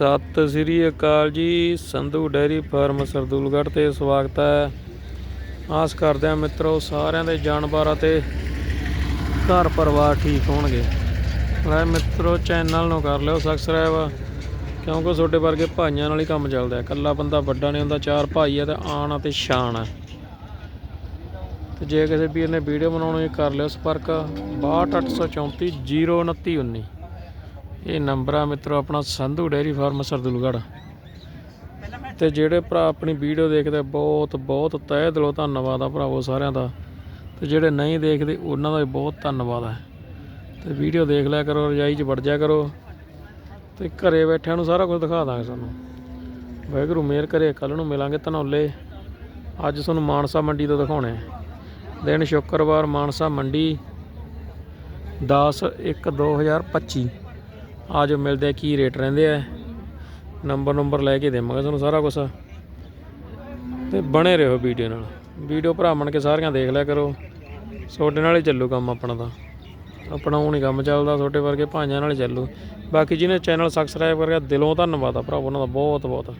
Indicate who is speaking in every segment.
Speaker 1: ਸਤਿ ਸ੍ਰੀ ਅਕਾਲ ਜੀ, Sandhu dairy farm Sardulgarh ਤੇ ਸਵਾਗਤ ਹੈ। ਆਸ ਕਰਦੇ ਹਾਂ ਮਿੱਤਰੋ ਸਾਰਿਆਂ ਦੇ ਜਾਨਵਰਾਂ ਤੇ ਘਰ ਪਰਿਵਾਰ ਠੀਕ ਹੋਣਗੇ। ਲੈ ਮਿੱਤਰੋ ਚੈਨਲ ਨੂੰ ਕਰ ਲਿਓ ਸਬਸਕ੍ਰਾਈਬ ਕਿਉਂਕਿ ਤੁਹਾਡੇ ਵਰਗੇ ਭਾਈਆਂ ਨਾਲ ਹੀ ਕੰਮ ਚੱਲਦਾ ਹੈ। ਇਕੱਲਾ ਬੰਦਾ ਵੱਡਾ ਨਹੀਂ ਹੁੰਦਾ, ਚਾਰ ਭਾਈ ਹੈ ਤੇ ਆਣ ਅਤੇ ਸ਼ਾਨ ਹੈ। ਤੇ ਜੇ ਕਿਸੇ ਵੀਰ ਨੇ ਵੀਡੀਓ ਬਣਾਉਣੀ ਕਰ ਲਿਓ ਸੰਪਰਕ। 62834 02919 ਇਹ ਨੰਬਰ ਆ ਮਿੱਤਰੋ, ਆਪਣਾ ਸੰਧੂ ਡੇਅਰੀ ਫਾਰਮ ਸਰਦੂਲਗੜ੍ਹ। ਤੇ ਜਿਹੜੇ ਭਰਾ ਆਪਣੀ ਵੀਡੀਓ ਦੇਖਦੇ, ਬਹੁਤ ਬਹੁਤ ਤਹਿ ਦਿਲੋਂ ਧੰਨਵਾਦ ਆ ਭਰਾਵੋ ਸਾਰਿਆਂ ਦਾ। ਤੇ ਜਿਹੜੇ ਨਹੀਂ ਦੇਖਦੇ, ਉਹਨਾਂ ਦਾ ਵੀ ਬਹੁਤ ਧੰਨਵਾਦ ਹੈ ਤੇ ਵੀਡੀਓ ਦੇਖ ਲਿਆ ਕਰੋ, ਰਜਾਈ 'ਚ ਵੜ ਜਾ ਕਰੋ। ਤੇ ਘਰੇ ਬੈਠਿਆਂ ਨੂੰ ਸਾਰਾ ਕੁਝ ਦਿਖਾ ਦਾਂਗੇ ਤੁਹਾਨੂੰ ਵਾਹਿਗੁਰੂ ਮੇਰ ਕਰੇ ਕੱਲ ਨੂੰ ਮਿਲਾਂਗੇ ਧਨੌਲੇ। ਅੱਜ ਤੁਹਾਨੂੰ ਮਾਨਸਾ ਮੰਡੀ ਤੋਂ ਦਿਖਾਉਣੇ ਆ। ਦਿਨ ਸ਼ੁੱਕਰਵਾਰ, ਮਾਨਸਾ ਮੰਡੀ 10 1 2025 ਆ ਆਜੋ ਮਿਲਦੇ ਆ ਕੀ ਰੇਟ ਰਹਿੰਦੇ ਆ। ਨੰਬਰ ਨੰਬਰ ਲੈ ਕੇ ਦੇਵਾਂਗਾ ਤੁਹਾਨੂੰ ਸਾਰਾ ਕੁਝ ਤੇ ਬਣੇ ਰਹੋ ਵੀਡੀਓ ਨਾਲ। ਵੀਡੀਓ ਭਰਾ ਬਣ ਕੇ ਸਾਰੀਆਂ ਦੇਖ ਲਿਆ ਕਰੋ। ਤੁਹਾਡੇ ਨਾਲ ਹੀ ਚੱਲੂ ਕੰਮ ਆਪਣਾ ਤਾਂ। ਆਪਣਾ ਉਹ ਨਹੀਂ ਕੰਮ ਚੱਲਦਾ, ਤੁਹਾਡੇ ਵਰਗੇ ਭਾਈਆਂ ਨਾਲ ਹੀ ਚੱਲੂ। ਬਾਕੀ ਜਿਹਨੇ ਚੈਨਲ ਸਬਸਕ੍ਰਾਈਬ ਕਰਿਆ, ਦਿਲੋਂ ਧੰਨਵਾਦ ਆ ਭਰਾ, ਉਹਨਾਂ ਦਾ ਬਹੁਤ ਬਹੁਤ।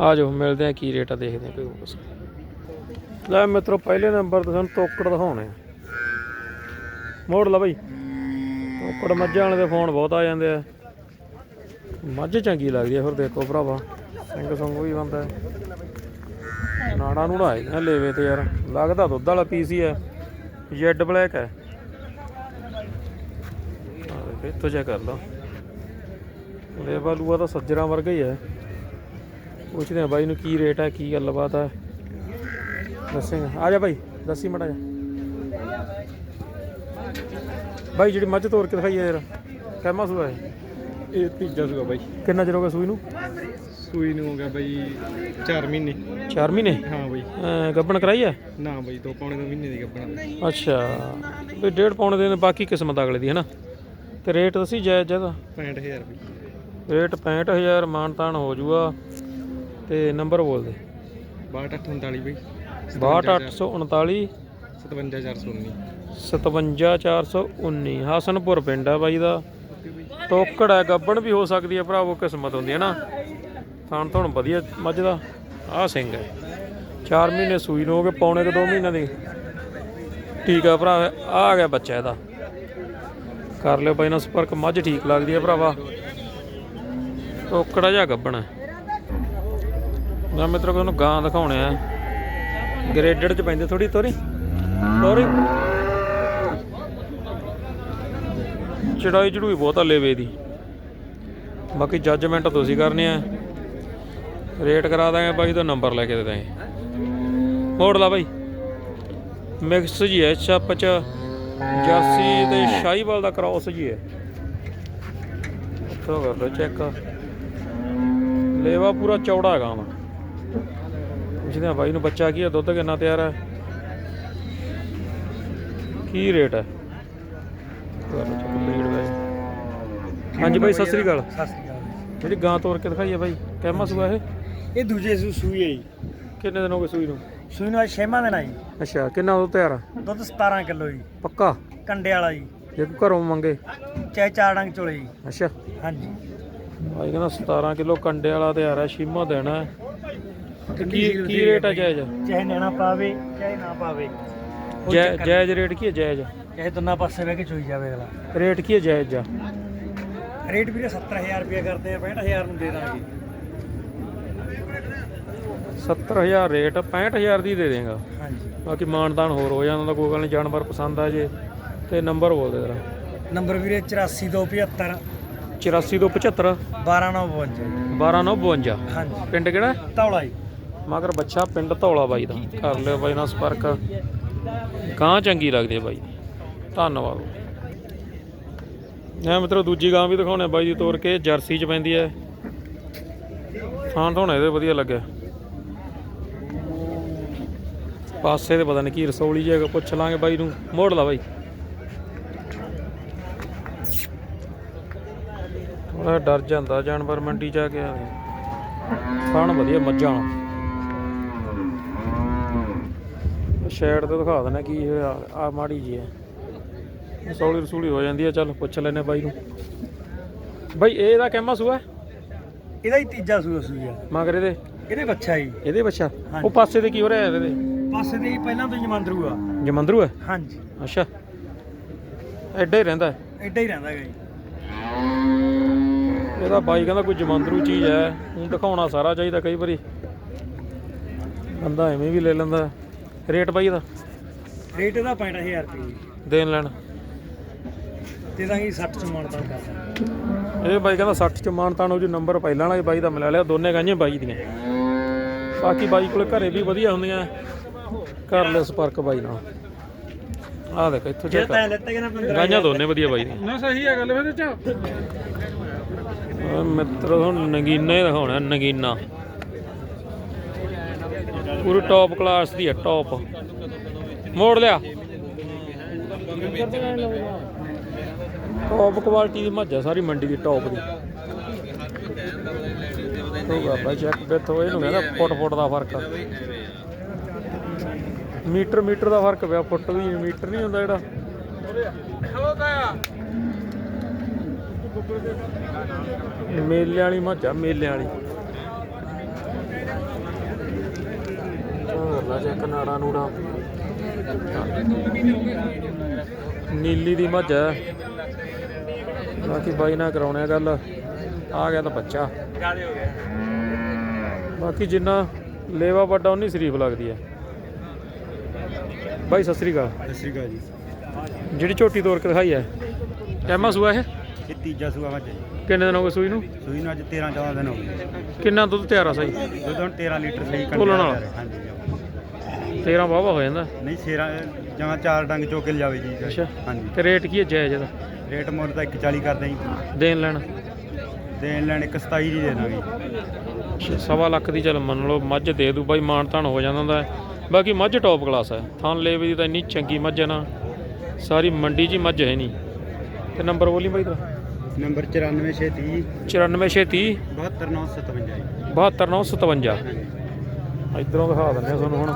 Speaker 1: ਆ ਜਾਓ ਮਿਲਦੇ ਆ ਕੀ ਰੇਟ ਆ, ਦੇਖਦੇ ਆ ਕੋਈ ਕੁਛ। ਲੈ ਮਿੱਤਰੋ, ਪਹਿਲੇ ਨੰਬਰ ਤੇ ਸਾਨੂੰ ਤੋਕੜ ਦਿਖਾਉਣੇ ਮੋੜ ਲਾ ਬਈ। ਤੋਕੜ ਮੱਝਾਂ ਵਾਲੇ ਦੇ ਫੋਨ ਬਹੁਤ ਆ ਜਾਂਦੇ ਆ। ਮੱਝ ਚੰਗੀ ਲੱਗਦੀ ਹੈ ਫਿਰ ਦੇਖੋ ਭਰਾਵਾ। ਸਿੰਘ ਸੰਗ ਵੀ ਬੰਦਾ ਨਾੜਾ ਨੂੰ ਆਏ ਨਾ ਲੇਵੇ ਤੇ ਯਾਰ। ਲੱਗਦਾ ਦੁੱਧ ਵਾਲਾ ਪੀਸ ਹੀ ਹੈ। ਜੈਡ ਬਲੈਕ ਹੈ। ਆਹ ਤੋਂ ਚੈੱਕ ਕਰ ਲਓ। ਲੇਵਾ ਲੂਆ ਤਾਂ ਸੱਜਰਾਂ ਵਰਗਾ ਹੀ ਹੈ। ਪੁੱਛਦੇ ਆ ਬਾਈ ਨੂੰ ਕੀ ਰੇਟ ਹੈ, ਕੀ ਗੱਲਬਾਤ ਹੈ। ਦੱਸੇਗਾ। ਆ ਜਾ ਬਾਈ, ਦੱਸੀ ਮੜਾ ਜਾ ਬਾਈ ਜਿਹੜੀ ਮੱਝ ਤੋਰ ਕੇ ਦਿਖਾਈ ਹੈ ਯਾਰ। ਕਹਿਮਾ ਸੂਆ ਹੈ
Speaker 2: ਇਹ ਤੀਜਾ ਸੂਆ ਬਾਈ।
Speaker 1: ਕਿੰਨਾ ਚਿਰ ਹੋ ਗਿਆ ਸੂਈ ਨੂੰ?
Speaker 2: ਸੂਈ ਨੂੰ ਹੋ ਗਿਆ ਬਾਈ 4 ਮਹੀਨੇ।
Speaker 1: 4 ਮਹੀਨੇ?
Speaker 2: ਹਾਂ ਬਾਈ।
Speaker 1: ਅਹ ਗੱਭਣ ਕਰਾਈ ਹੈ
Speaker 2: ਨਾ ਬਾਈ ਦੋ ਪੌਣੇ ਦੋ ਮਹੀਨੇ ਦੀ ਗੱਬਣਾ
Speaker 1: ਅੱਛਾ। ਵੀ ਡੇਢ ਪੌਣੇ ਦੇ ਨੇ ਬਾਕੀ ਕਿਸਮਤ ਅਗਲੇ ਦੀ ਹੈ ਨਾ ਤੇ ਰੇਟ ਦੱਸੀ ਜਾਇਜ਼ ਜਦਾ
Speaker 2: 65000 ਬਾਈ।
Speaker 1: ਰੇਟ 65000 ਮਾਨਤਾਨ ਹੋ ਜੂਗਾ। ਤੇ ਨੰਬਰ ਬੋਲ ਦੇ।
Speaker 2: 62839 ਬਾਈ।
Speaker 1: 62839
Speaker 2: 57419
Speaker 1: 57419 ਹਸਨਪੁਰ ਪਿੰਡ ਆ ਬਾਈ ਦਾ। ਤੋਕੜ ਹੈ, ਗੱਬਣ ਵੀ ਹੋ ਸਕਦੀ ਹੈ ਭਰਾਵੋ ਕਿਸਮਤ ਹੁੰਦੀ ਹੈ ਨਾ। ਥਾਣ ਥਣ ਵਧੀਆ ਮੱਝ ਦਾ। ਆਹ ਸਿੰਘ ਹੈ। 4 ਮਹੀਨੇ ਸੂਈ ਨੂੰ ਹੋ ਗਏ, ਪੌਣੇ ਕੁ 2 ਮਹੀਨਿਆਂ ਦੀ। ਠੀਕ ਆ ਭਰਾ, ਆ ਆ ਗਿਆ ਬੱਚਾ ਇਹਦਾ। ਕਰ ਲਿਓ ਬਾਈ ਨਾਲ ਸੰਪਰਕ, ਮੱਝ ਠੀਕ ਲੱਗਦੀ ਹੈ ਭਰਾਵਾ। ਤੋਕੜਾ ਜਿਹਾ ਗੱਬਣ ਹੈ। ਮੈਂ ਮਿੱਤਰੋ, ਤੁਹਾਨੂੰ ਗਾਂ ਦਿਖਾਉਣੇ ਆ। ਗ੍ਰੇਡਡ ਚ ਪੈਂਦੇ ਥੋੜੀ ਤੋਰੀ। ਤੋਰੀ। ਚੜਾਈ ਚੜੂਈ ਬਹੁਤ ਆ ਲੇਵੇ ਦੀ। ਬਾਕੀ ਜੱਜਮੈਂਟ ਤੁਸੀਂ ਕਰਨੀ ਆ। ਰੇਟ ਕਰਾ ਦਾਂਗੇ ਬਾਈ, ਤੋਂ ਨੰਬਰ ਲੈ ਕੇ ਦੇ ਦਾਂਗੇ। ਮੋੜ ਲਾ ਬਾਈ। ਮਿਕਸ ਜੀ ਹੈ, ਛੱਪ ਚ ਜਰਸੀ ਤੇ ਸ਼ਾਹੀਵਾਲ ਦਾ ਕ੍ਰਾਸ ਜੀ ਹੈ। ਇੱਥੋਂ ਕਰ ਲਓ ਚੈੱਕ ਲੇਵਾ ਪੂਰਾ ਚੌੜਾ ਹੈਗਾ ਵਾ ਪੁੱਛਦੇ ਆ ਬਾਈ ਨੂੰ ਬੱਚਾ ਕੀ ਹੈ, ਦੁੱਧ ਕਿੰਨਾ ਤਿਆਰ ਹੈ? ਕੀ ਰੇਟ ਹੈ ਕਰ ਲਓ check, ਬਰੀਡ ਵੈਸੇ। ਹਾਂਜੀ ਬਾਈ ਸਤਿ ਸ੍ਰੀ ਅਕਾਲ।
Speaker 2: ਸਤਿ ਸ੍ਰੀ ਅਕਾਲ
Speaker 1: ਜਿਹੜੀ ਗਾਂ ਤੋਰ ਕੇ ਦਿਖਾਈ ਹੈ ਬਾਈ ਕਹਿਮਾ ਸੂਆ ਇਹ?
Speaker 2: ਇਹ ਦੂਜੇ ਸੂ ਸੂਈ ਹੈ ਜੀ।
Speaker 1: ਕਿੰਨੇ ਦਿਨ ਹੋ ਗਏ ਸੂਈ ਨੂੰ?
Speaker 2: ਸੂਈ ਨੂੰ ਅੱਜ ਛੇਵਾਂ ਦਿਨ ਆ ਜੀ।
Speaker 1: ਅੱਛਾ ਕਿੰਨਾ ਦੁੱਧ ਤਿਆਰ ਆ?
Speaker 2: ਦੁੱਧ 17 ਕਿਲੋ ਜੀ।
Speaker 1: ਪੱਕਾ?
Speaker 2: ਕੰਡੇ ਵਾਲਾ ਜੀ।
Speaker 1: ਜੇ ਕੋਈ ਘਰੋਂ ਮੰਗੇ?
Speaker 2: ਚਾਹੇ ਚਾਰ ਡੰਗ ਚੋਲੇ ਜੀ।
Speaker 1: ਅੱਛਾ।
Speaker 2: ਹਾਂਜੀ।
Speaker 1: ਬਾਈ ਕਹਿੰਦਾ 17 ਕਿਲੋ ਕੰਡੇ ਵਾਲਾ ਤਿਆਰ ਦੇਣਾ ਹੈ। ਤੇ ਕੀ ਕੀ ਰੇਟ ਹੈ ਜਾਇਜ਼?
Speaker 2: ਚਾਹੇ ਨੈਣਾ ਪਾਵੇ ਚਾਹੇ ਨਾ ਪਾਵੇ।
Speaker 1: ਜੈ ਜਾਇਜ਼ ਰੇਟ ਕੀ ਹੈ ਜਾਇਜ਼?
Speaker 2: ਚਾਹੇ ਦੋਨਾਂ ਪਾਸੇ ਬਹਿ ਕੇ ਚੋਈ ਜਾਵੇ ਅਗਲਾ।
Speaker 1: ਰੇਟ ਕੀ ਹੈ ਜਾਇਜ਼ ਜਾ?
Speaker 2: ਰੇਟ ਵੀਰੇ 70000 ਰੁਪਏ ਕਰਦੇ ਆ 65000 ਨੂੰ ਦੇ ਦਾਂਗੇ।
Speaker 1: 70000 ਰੇਟ 65000 ਦੀ ਦੇ ਦੇਗਾ।
Speaker 2: ਹਾਂਜੀ।
Speaker 1: ਬਾਕੀ ਮਾਨਦਾਨ ਹੋਰ ਹੋ ਜਾਂਦਾ ਕੋਈ ਗੱਲ ਨਹੀਂ ਜਾਨਵਰ ਪਸੰਦ ਆ ਜੇ ਤੇ ਨੰਬਰ ਬੋਲ ਦੇ ਜਰਾ।
Speaker 2: ਨੰਬਰ ਵੀਰੇ 84275
Speaker 1: 84 ਤੋਂ 75
Speaker 2: 12952
Speaker 1: 12952
Speaker 2: ਹਾਂਜੀ।
Speaker 1: ਪਿੰਡ ਕਿਹੜਾ
Speaker 2: ਤੌਲਾ ਜੀ।
Speaker 1: ਮਗਰ ਬੱਚਾ ਪਿੰਡ ਧੌਲਾ ਬਾਈ ਦਾ। ਕਰ ਲਿਓ ਬਾਈ ਨਾਲ ਸੰਪਰਕ। ਗਾਂ ਚੰਗੀ ਲੱਗਦੀ ਹੈ ਬਾਈ ਧੰਨਵਾਦ। ਮੈਂ ਮਿੱਤਰੋ ਦੂਜੀ ਗਾਂ ਵੀ ਦਿਖਾਉਣੇ ਬਾਈ ਦੀ ਤੋਰ ਕੇ ਜਰਸੀ ਚ ਪੈਂਦੀ ਹੈ ਥਾਂ ਧੋਣੇ ਇਹਦੇ ਵਧੀਆ ਲੱਗਿਆ। ਪਾਸੇ ਤੇ ਪਤਾ ਨਹੀਂ ਕੀ ਰਸੌਲੀ ਜਿਹਾ ਪੁੱਛ ਲਾਂਗੇ ਬਾਈ ਨੂੰ। ਮੋੜ ਲਾ ਬਾਈ। ਥੋੜਾ ਡਰ ਜਾਂਦਾ, ਜਾਨਵਰ ਮੰਡੀ ਜਾ ਕੇ ਖਾਣ ਵਧੀਆ ਮੱਝਾਂ ਸ਼ੈਡ ਤੇ ਦਿਖਾ ਦੇਣਾ ਕੀ ਹੋਇਆ ਆ ਮਾੜੀ ਜੀ ਹੈ ਰਸੌਲੀ ਰਸੂਲੀ ਹੋ ਜਾਂਦੀ ਹੈ ਚੱਲ ਪੁੱਛ ਲੈਨੇ ਬਾਈ ਨੂੰ। ਬਾਈ ਇਹ ਇਹਦਾ ਕਹਿਮਾ ਸੂਆ?
Speaker 2: ਇਹਦਾ ਹੀ ਤੀਜਾ ਸੂਆ ਸੂਈ ਆ।
Speaker 1: ਮਗਰ ਇਹਦੇ
Speaker 2: ਇਹਦੇ ਬੱਚਾ ਹੀ
Speaker 1: ਇਹਦੇ ਬੱਚਾ?
Speaker 2: ਹਾਂਜੀ।
Speaker 1: ਉਹ ਪਾਸੇ ਤੇ ਕੀ ਹੋ ਰਿਹਾ ਇਹਦੇ?
Speaker 2: ਪਾਸੇ ਦੇ ਹੀ ਪਹਿਲਾਂ ਤੋਂ ਜਮੰਦਰੂ ਆ।
Speaker 1: ਜਮੰਦਰੂ ਹੈ
Speaker 2: ਹਾਂਜੀ।
Speaker 1: ਅੱਛਾ। ਐਡਾ ਹੀ ਰਹਿੰਦਾ। ਹੈ।
Speaker 2: ਐਡਾ ਹੀ ਰਹਿੰਦਾ ਹੈਗਾ ਜੀ।
Speaker 1: ਇਹਦਾ ਬਾਈ ਕਹਿੰਦਾ ਕੋਈ ਜਮੰਦਰੂ ਚੀਜ਼ ਹੈ। ਉਹ ਦਿਖਾਉਣਾ ਸਾਰਾ ਚਾਹੀਦਾ ਕਈ ਵਾਰੀ। ਬੰਦਾ ਐਵੇਂ ਵੀ ਲੈ ਲੈਂਦਾ। ਰੇਟ ਬਾਈ ਇਹਦਾ?
Speaker 2: ਰੇਟ ਇਹਦਾ 65000 ਰੁਪਏ ਜੀ।
Speaker 1: ਦੇਣ ਲੈਣ।
Speaker 2: ਤੇ ਤਾਂ ਹੀ 60 ਚ ਮਾਨਤਾ ਕਰਦਾ
Speaker 1: ਇਹ ਬਾਈ ਕਹਿੰਦਾ 60 ਚ ਮਾਨਤਾਨ ਉਹ ਜੋ ਨੰਬਰ ਪਹਿਲਾਂ ਵਾਲਾ ਹੀ ਬਾਈ ਦਾ ਮਿਲਾ ਲਿਆ ਦੋਨੇ ਗਾਈਆਂ ਬਾਈ ਦੀਆਂ। ਬਾਕੀ ਬਾਈ ਕੋਲੇ ਘਰੇ ਵੀ ਵਧੀਆ ਹੁੰਦੀਆਂ ਕਰ ਲੈ ਸੰਪਰਕ ਬਾਈ ਨਾਲ। ਆਹ ਦੇਖ ਇੱਥੋਂ
Speaker 2: ਜੇ
Speaker 1: ਚੈੱਕ
Speaker 2: ਤਾਂ ਲੈਤੇ ਕਿ ਨਾ 15
Speaker 1: ਗਾਈਆਂ ਦੋਨੇ ਵਧੀਆ ਬਾਈ ਦੀਆਂ।
Speaker 2: ਨਾ ਸਹੀ ਹੈ ਗੱਲ ਇਹਦੇ ਚ।
Speaker 1: ਓਏ ਮਿੱਤਰੋ ਹੁਣ ਨਗੀਨਾ ਹੀ ਦਿਖਾਉਣਾ ਨਗੀਨਾ। ਪੂਰੀ ਟੌਪ ਕਲਾਸ ਦੀ ਹੈ ਟੌਪ ਮੋੜ ਲਿਆ। ਟੌਪ ਕੁਆਲਿਟੀ ਦੀ ਮੱਝ ਆ ਸਾਰੀ ਮੰਡੀ ਦੀ ਟੌਪ ਦੀ। ਤੋ ਬਾਬਾ ਚੈੱਕ ਬੈਠੋ ਇਹਨੂੰ ਕਹਿੰਦਾ ਫੁੱਟ ਫੁੱਟ ਦਾ ਫ਼ਰਕ ਆ। ਮੀਟਰ ਮੀਟਰ ਦਾ ਫ਼ਰਕ ਪਿਆ, ਫੁੱਟ ਵੀ ਮੀਟਰ ਨਹੀਂ ਹੁੰਦਾ ਜਿਹੜਾ। ਮੇਲੇ ਵਾਲੀ ਮੱਝ ਆ, ਮੇਲੇ ਵਾਲੀ। ਹੋਰ ਚੈੱਕ ਨਾੜਾ ਨੂੜਾ। ਨੀਲੀ ਦੀ ਮੱਝ ਹੈ ਬਾਕੀ ਬਾਈ ਨਾਲ ਕਰਾਉਣੇ ਗੱਲ। ਆ ਗਿਆ ਤਾਂ ਬੱਚਾ।
Speaker 2: ਜਿਆਦੇ ਹੋ ਗਿਆ
Speaker 1: ਬਾਕੀ ਜਿੰਨਾ ਲੇਵਾ ਵੱਡਾ ਉਨੀ ਸ਼ਰੀਫ ਲੱਗਦੀ ਹੈ। ਬਾਈ ਸਤਿ ਸ੍ਰੀ ਅਕਾਲ।
Speaker 2: ਸਤਿ ਸ਼੍ਰੀ ਅਕਾਲ ਜੀ।
Speaker 1: ਜਿਹੜੀ ਝੋਟੀ ਤੋੜ ਕੇ ਦਿਖਾਈ ਹੈ ਕੈਮਾ ਸੂਆ ਇਹ?
Speaker 2: ਇਹ ਤੀਜਾ ਸੂਆ ਮੱਝ
Speaker 1: ਕਿੰਨੇ ਦਿਨ ਹੋ ਗਏ ਸੂਈ ਨੂੰ?
Speaker 2: ਸੂਈ ਨੂੰ ਅੱਜ 13 14 ਦਿਨ ਹੋ ਗਏ।
Speaker 1: ਕਿੰਨਾ ਦੁੱਧ ਤਿਆਰ ਆ ਸਹੀ?
Speaker 2: ਦੁੱਧ ਹੁਣ 13 ਲੀਟਰ ਸਹੀ
Speaker 1: ਤੋਲਣ ਵਾਲਾ?
Speaker 2: ਹਾਂਜੀ
Speaker 1: 13 ਵਾਵਾ ਹੋ ਜਾਂਦਾ।
Speaker 2: ਨਹੀਂ ਸ਼ੇਰਾਂ ਜਾਂ ਚਾਰ ਡੰਗ ਚੋ ਕੇ ਲਿਜਾਵੇ ਜੀ।
Speaker 1: ਅੱਛਾ।
Speaker 2: ਹਾਂਜੀ।
Speaker 1: ਤੇ ਰੇਟ ਕੀ ਹੈ ਜਾਇਜ਼ ਇਹਦਾ?
Speaker 2: ਰੇਟ ਮੁੱਲ ਤਾਂ 140 ਕਰਦੇ ਜੀ।
Speaker 1: ਦੇਣ ਲੈਣ?
Speaker 2: ਦੇਣ ਲੈਣ 127 ਦੀ ਦੇ ਦਾਂਗੇ।
Speaker 1: ਸਵਾ ਲੱਖ ਦੀ ਚੱਲ ਮੰਨ ਲਓ ਮੱਝ ਦੇ ਦੂ ਬਾਈ ਮਾਣ ਤਾਣ ਹੋ ਜਾਂਦਾ ਹੁੰਦਾ। ਬਾਕੀ ਮੱਝ ਟੌਪ ਕਲਾਸ ਹੈ। ਥਾਂ ਲੇਵੇ ਦੀ ਤਾਂ ਇੰਨੀ ਚੰਗੀ ਮੱਝ ਹੈ ਨਾ ਸਾਰੀ ਮੰਡੀ 'ਚ ਹੀ ਮੱਝ ਹੈ ਨਹੀਂ। ਤੇ ਨੰਬਰ ਬੋਲੀ ਬਾਈ ਤੇਰਾ?
Speaker 2: ਨੰਬਰ 94630
Speaker 1: 94630
Speaker 2: 72957 ਜੀ।
Speaker 1: 72957 ਇਧਰੋਂ ਦਿਖਾ ਦਿੰਦੇ ਆ ਤੁਹਾਨੂੰ ਹੁਣ।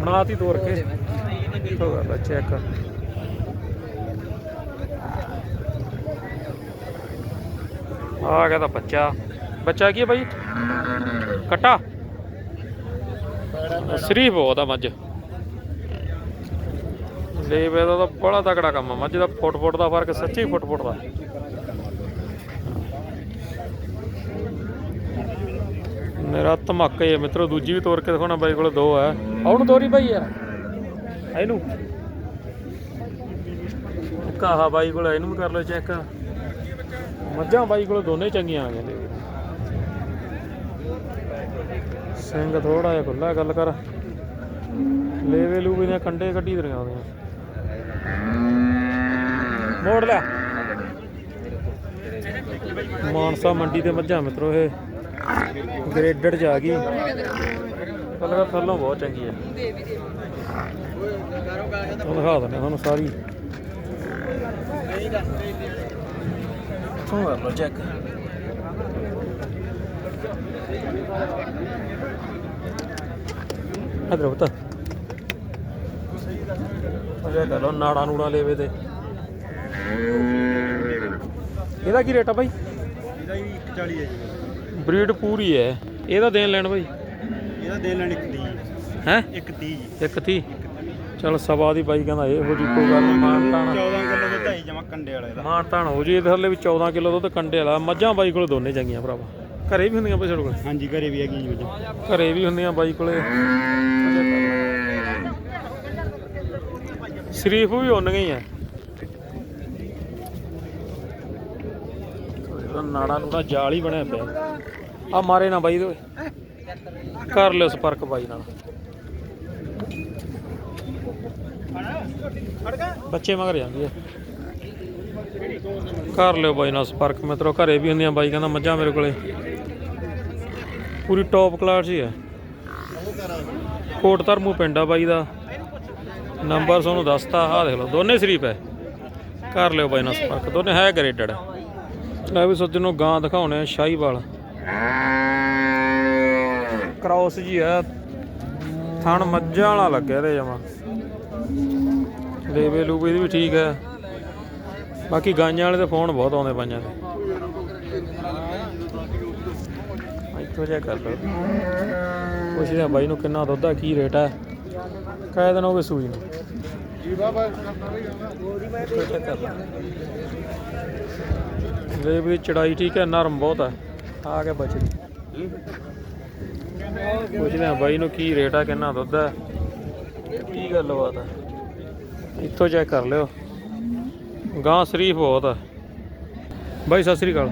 Speaker 1: ਬਣਾਤੀ ਤੋੜ ਕੇ ਹੋ ਗਿਆ ਚੈੱਕ ਆ ਗਿਆ ਤਾਂ ਬੱਚਾ। ਬੱਚਾ ਕੀ ਹੈ ਬਾਈ? ਕਟਾ। ਸਰੀਫ ਬਹੁਤ ਆ ਮੱਝ। ਲੇਵੇ ਦਾ ਤਾਂ ਬੜਾ ਤਕੜਾ ਕੰਮ ਆ। ਮੱਝ ਦਾ ਫੁੱਟ ਫੁੱਟ ਦਾ ਫ਼ਰਕ, ਸੱਚੀ ਫੁੱਟ ਫੁੱਟ ਦਾ। ਮੇਰਾ ਧਮਾਕਾ ਹੀ ਹੈ ਮਿੱਤਰੋ, ਦੂਜੀ ਵੀ ਤੋੜ ਕੇ ਦਿਖਾਉਣਾ ਬਾਈ ਕੋਲ ਦੋ ਹੈ। ਆਉਣ ਤੋਰੀ ਬਾਈ ਯਾਰ। ਇਹਨੂੰ। ਕਾਹਾ ਬਾਈ ਕੋਲ ਇਹਨੂੰ ਵੀ ਕਰ ਲਓ ਚੈੱਕ ਮੱਝਾਂ ਬਾਈ ਕੋਲ ਦੋਨੇ ਚੰਗੀਆਂ ਆ ਗਈਆਂ ਸਿੰਘ ਥੋੜਾ ਜਿਹਾ ਖੁੱਲਾ ਗੱਲ ਕਰ। ਲੇਵੇ ਲੂਵੇ ਦੀਆਂ ਕੰਡੇ ਕੱਢੀ ਦਰੀਆਂ ਉਹਦੀਆਂ। ਮੋੜ ਲਿਆ ਮਾਨਸਾ ਮੰਡੀ ਤੇ ਮੱਝਾਂ ਮਿੱਤਰੋ ਇਹ। ਗ੍ਰੇਡਡ ਚ ਆ ਗਈ। ਕਲਰ ਥੱਲੋਂ ਬਹੁਤ ਚੰਗੀ ਹੈ। ਉਹ ਦਿਖਾ ਦਿੰਦੇ ਤੁਹਾਨੂੰ ਸਾਰੀ। ਤੂੰ ਕਰ ਲੋ ਚੈੱਕ ਇਧਰ ਬਤਾ ਅਜਾ ਕਰ ਨਾੜਾ ਨੂੜਾ ਲੈਵੇ ਤੇ। ਇਹਦਾ ਕੀ ਰੇਟ ਆ ਬਾਈ?
Speaker 2: ਇਹਦਾ ਵੀ 140 ਹੈ ਜੀ।
Speaker 1: ਬਰੀਡ ਪੂਰੀ ਹੈ। ਇਹਦਾ ਦੇਣ ਲੈਣ ਬਾਈ।
Speaker 2: ਇਹਦਾ ਦੇਣ ਲੈਣ 130
Speaker 1: ਹੈ?
Speaker 2: 130 ਜੀ।
Speaker 1: ਇੱਕ ਤੀ ਚਲ ਸਵਾ ਦੀ ਬਾਈ ਕਹਿੰਦਾ ਇਹੋ ਜੀ ਕੋਈ ਗੱਲ ਨਹੀਂ ਮਾਨ ਤਾਣ
Speaker 2: 14 ਕਿਲੋ ਦਾ ਢਾਈ ਜਮਾ ਕੰਡੇ ਵਾਲਾ ਇਹਦਾ
Speaker 1: ਮਾਨ ਤਾਣ ਹੋ ਜੀ ਇਹਦੇ ਥੱਲੇ ਵੀ 14 ਕਿਲੋ ਦੁੱਧ ਕੰਡੇ ਵਾਲਾ। ਮੱਝਾਂ ਬਾਈ ਕੋਲੇ ਦੋਨੇ ਚੰਗੀਆਂ ਭਰਾਵਾ। ਘਰੇ ਵੀ ਹੁੰਦੀਆਂ ਸਾਡੇ ਕੋਲ?
Speaker 2: ਹਾਂਜੀ ਘਰੇ ਵੀ ਹੈਗੀ ਜੀ ਮੱਝ।
Speaker 1: ਘਰੇ ਵੀ ਹੁੰਦੀਆਂ ਬਾਈ ਕੋਲੇ। ਸ਼ਰੀਫ ਵੀ ਹੁੰਦੀਆਂ ਹੀ ਆ। ਨਾੜਾ ਨੂੜਾ ਜਾਲ ਹੀ ਬਣਿਆ ਪਿਆ। ਆ ਮਾਰੇ ਨਾ ਬਾਈ ਦੇ ਕਰ ਲਿਓ ਸੰਪਰਕ ਬਾਈ ਨਾਲ। ਬੱਚੇ ਮਗਰ ਜਾਂਦੀ ਆ। ਕਰ ਲਿਓ ਬਾਈ ਨਾਲ ਸੰਪਰਕ। ਮਿੱਤਰੋ, ਘਰੇ ਵੀ ਹੁੰਦੀਆਂ ਬਾਈ, ਕਹਿੰਦਾ ਮੱਝਾਂ ਮੇਰੇ ਕੋਲੇ। ਪੂਰੀ ਟੌਪ ਕਲਾਸ ਹੀ ਹੈ ਕੋਟ ਧਰਮੂ ਪਿੰਡ ਆ ਬਾਈ ਦਾ। ਨੰਬਰ ਤੁਹਾਨੂੰ ਦੱਸਤਾ ਆ ਦੇਖ ਲਓ, ਦੋਨੇ ਸ਼ਰੀਫ ਹੈ ਕਰ ਲਿਓ ਬਾਈ ਨਾਲ ਸੰਪਰਕ, ਦੋਨੇ ਹੈ ਗ੍ਰੇਡਡ ਲੈ ਵੀ ਸੱਜਣੋ ਗਾਂ ਦਿਖਾਉਣੇ ਆ, ਸ਼ਾਹੀਵਾਲ। ਕ੍ਰਾਸ ਜੀ ਹੈ ਥਣ ਮੱਝਾਂ ਵਾਲਾ ਲੱਗਿਆ ਤੇ ਜਮਾ। ਲੇਵੇ ਲੂਵੇ ਦੀ ਵੀ ਠੀਕ ਹੈ ਬਾਕੀ ਗਾਈਆਂ ਵਾਲੇ ਦੇ ਫੋਨ ਬਹੁਤ ਆਉਂਦੇ ਪਾਈਆਂ ਦੇ। ਇੱਥੋਂ ਜਾ ਕਰ ਲਓ। ਪੁੱਛਦੇ ਬਾਈ ਨੂੰ ਕਿੰਨਾ ਦੁੱਧ ਆ, ਕੀ ਰੇਟ ਆ। ਕਾਹ ਦਿਨ ਹੋ ਗਏ ਸੂਈ ਨੂੰ। ਰੇਬ ਦੀ ਚੜਾਈ ਠੀਕ ਹੈ ਨਰਮ ਬਹੁਤ ਹੈ ਆ ਕੇ ਬਚਦੀ ਪੁੱਛਦੇ ਆ ਬਾਈ ਨੂੰ ਕੀ ਰੇਟ ਆ ਕਿੰਨਾ ਦੁੱਧ ਹੈ ਕੀ ਗੱਲ ਬਾਤ ਹੈ ਇੱਥੋਂ ਚੈੱਕ ਕਰ ਲਿਓ। ਗਾਂ ਸ਼ਰੀਫ ਬਹੁਤ ਆ। ਬਾਈ ਸਤਿ ਸ੍ਰੀ ਅਕਾਲ।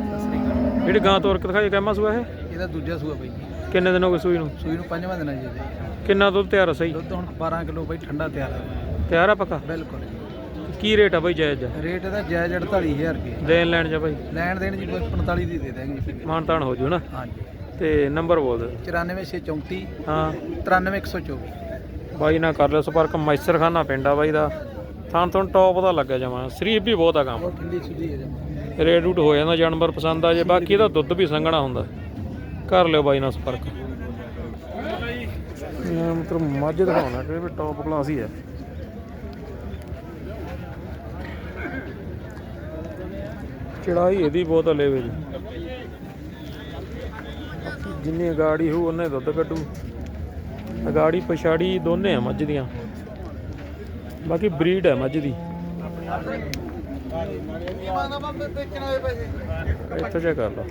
Speaker 1: ਜਿਹੜੀ ਗਾਂ ਤੋਰ ਕੇ ਦਿਖਾਈ ਕਹਿਮਾ ਸੂਆ ਇਹ?
Speaker 2: ਇਹਦਾ ਦੂਜਾ ਸੂਆ ਬਈ।
Speaker 1: ਕਿੰਨੇ ਦਿਨ ਹੋ ਗਏ ਸੂਈ ਨੂੰ?
Speaker 2: ਸੂਈ ਨੂੰ ਪੰਜਵਾਂ ਦਿਨ ਹੈ ਜੀ ਇਹਦੇ।
Speaker 1: ਕਿੰਨਾ ਦੁੱਧ ਤਿਆਰ ਆ ਸਹੀ?
Speaker 2: ਦੁੱਧ ਹੁਣ 12 ਕਿਲੋ ਬਈ ਠੰਡਾ ਤਿਆਰ ਹੈ
Speaker 1: ਤਿਆਰ ਆ ਪੱਕਾ?
Speaker 2: ਬਿਲਕੁਲ
Speaker 1: ਕੀ ਰੇਟ ਆ ਬਾਈ ਜਾਇਜ਼ ਜਾ
Speaker 2: ਰੇਟ ਇਹਦਾ ਜਾਇਜ਼ 48000 ਰੁਪਏ।
Speaker 1: ਦੇਣ ਲੈਣ ਜਾ ਬਾਈ।
Speaker 2: ਲੈਣ ਦੇਣ ਜੀ ਬਸ 45 ਦੀ ਦੇ ਦਾਂਗੇ ਜੀ।
Speaker 1: ਮਾਨ ਤਾਨ ਹੋ ਜੂ ਨਾ।
Speaker 2: ਹਾਂਜੀ।
Speaker 1: ਤੇ ਨੰਬਰ ਬੋਲ ਦੇ
Speaker 2: 94634
Speaker 1: ਹਾਂ।
Speaker 2: 93124
Speaker 1: ਬਾਈ ਨਾਲ ਕਰ ਲਿਓ ਸੰਪਰਕ ਮੈਸਰ ਖਾਨਾ ਪਿੰਡਾ ਬਾਈ ਦਾ। ਥਾਂ ਤੋਂ ਟੌਪ ਦਾ ਲੱਗਿਆ ਜਮਾ। ਸ਼ਰੀਫ ਵੀ ਬਹੁਤ ਆ ਕੰਮ।
Speaker 2: ਬਹੁਤ ਠੰਡੀ ਸੁਧੀ ਹੈ ਜਮਾ।
Speaker 1: ਰੇਟ ਰੂਟ ਹੋ ਜਾਂਦਾ ਜਾਨਵਰ ਪਸੰਦ ਆ ਜੇ ਬਾਕੀ ਇਹਦਾ ਦੁੱਧ ਵੀ ਸੰਘਣਾ ਹੁੰਦਾ। ਕਰ ਲਿਓ ਬਾਈ ਨਾਲ ਸੰਪਰਕ। ਮਤਲਬ ਮੱਝ ਦਿਖਾਉਣਾ ਕਿ ਵੀ ਟੌਪ ਕਲਾਸ ਹੀ ਹੈ। ਚੜਾਈ ਇਹਦੀ ਬਹੁਤ ਲੈਵੇ ਜੀ ਜਿੰਨੀ ਗਾੜੀ ਹੋ ਉਹਨੇ ਦੁੱਧ ਕੱਢੂ। ਗਾੜੀ ਪਛਾੜੀ ਦੋਨੇ ਆ ਮੱਝ ਦੀਆਂ। ਬਾਕੀ ਬਰੀਡ ਹੈ ਮੱਝ ਦੀ। ਇੱਥੇ ਚੈੱਕ ਕਰ ਲਓ।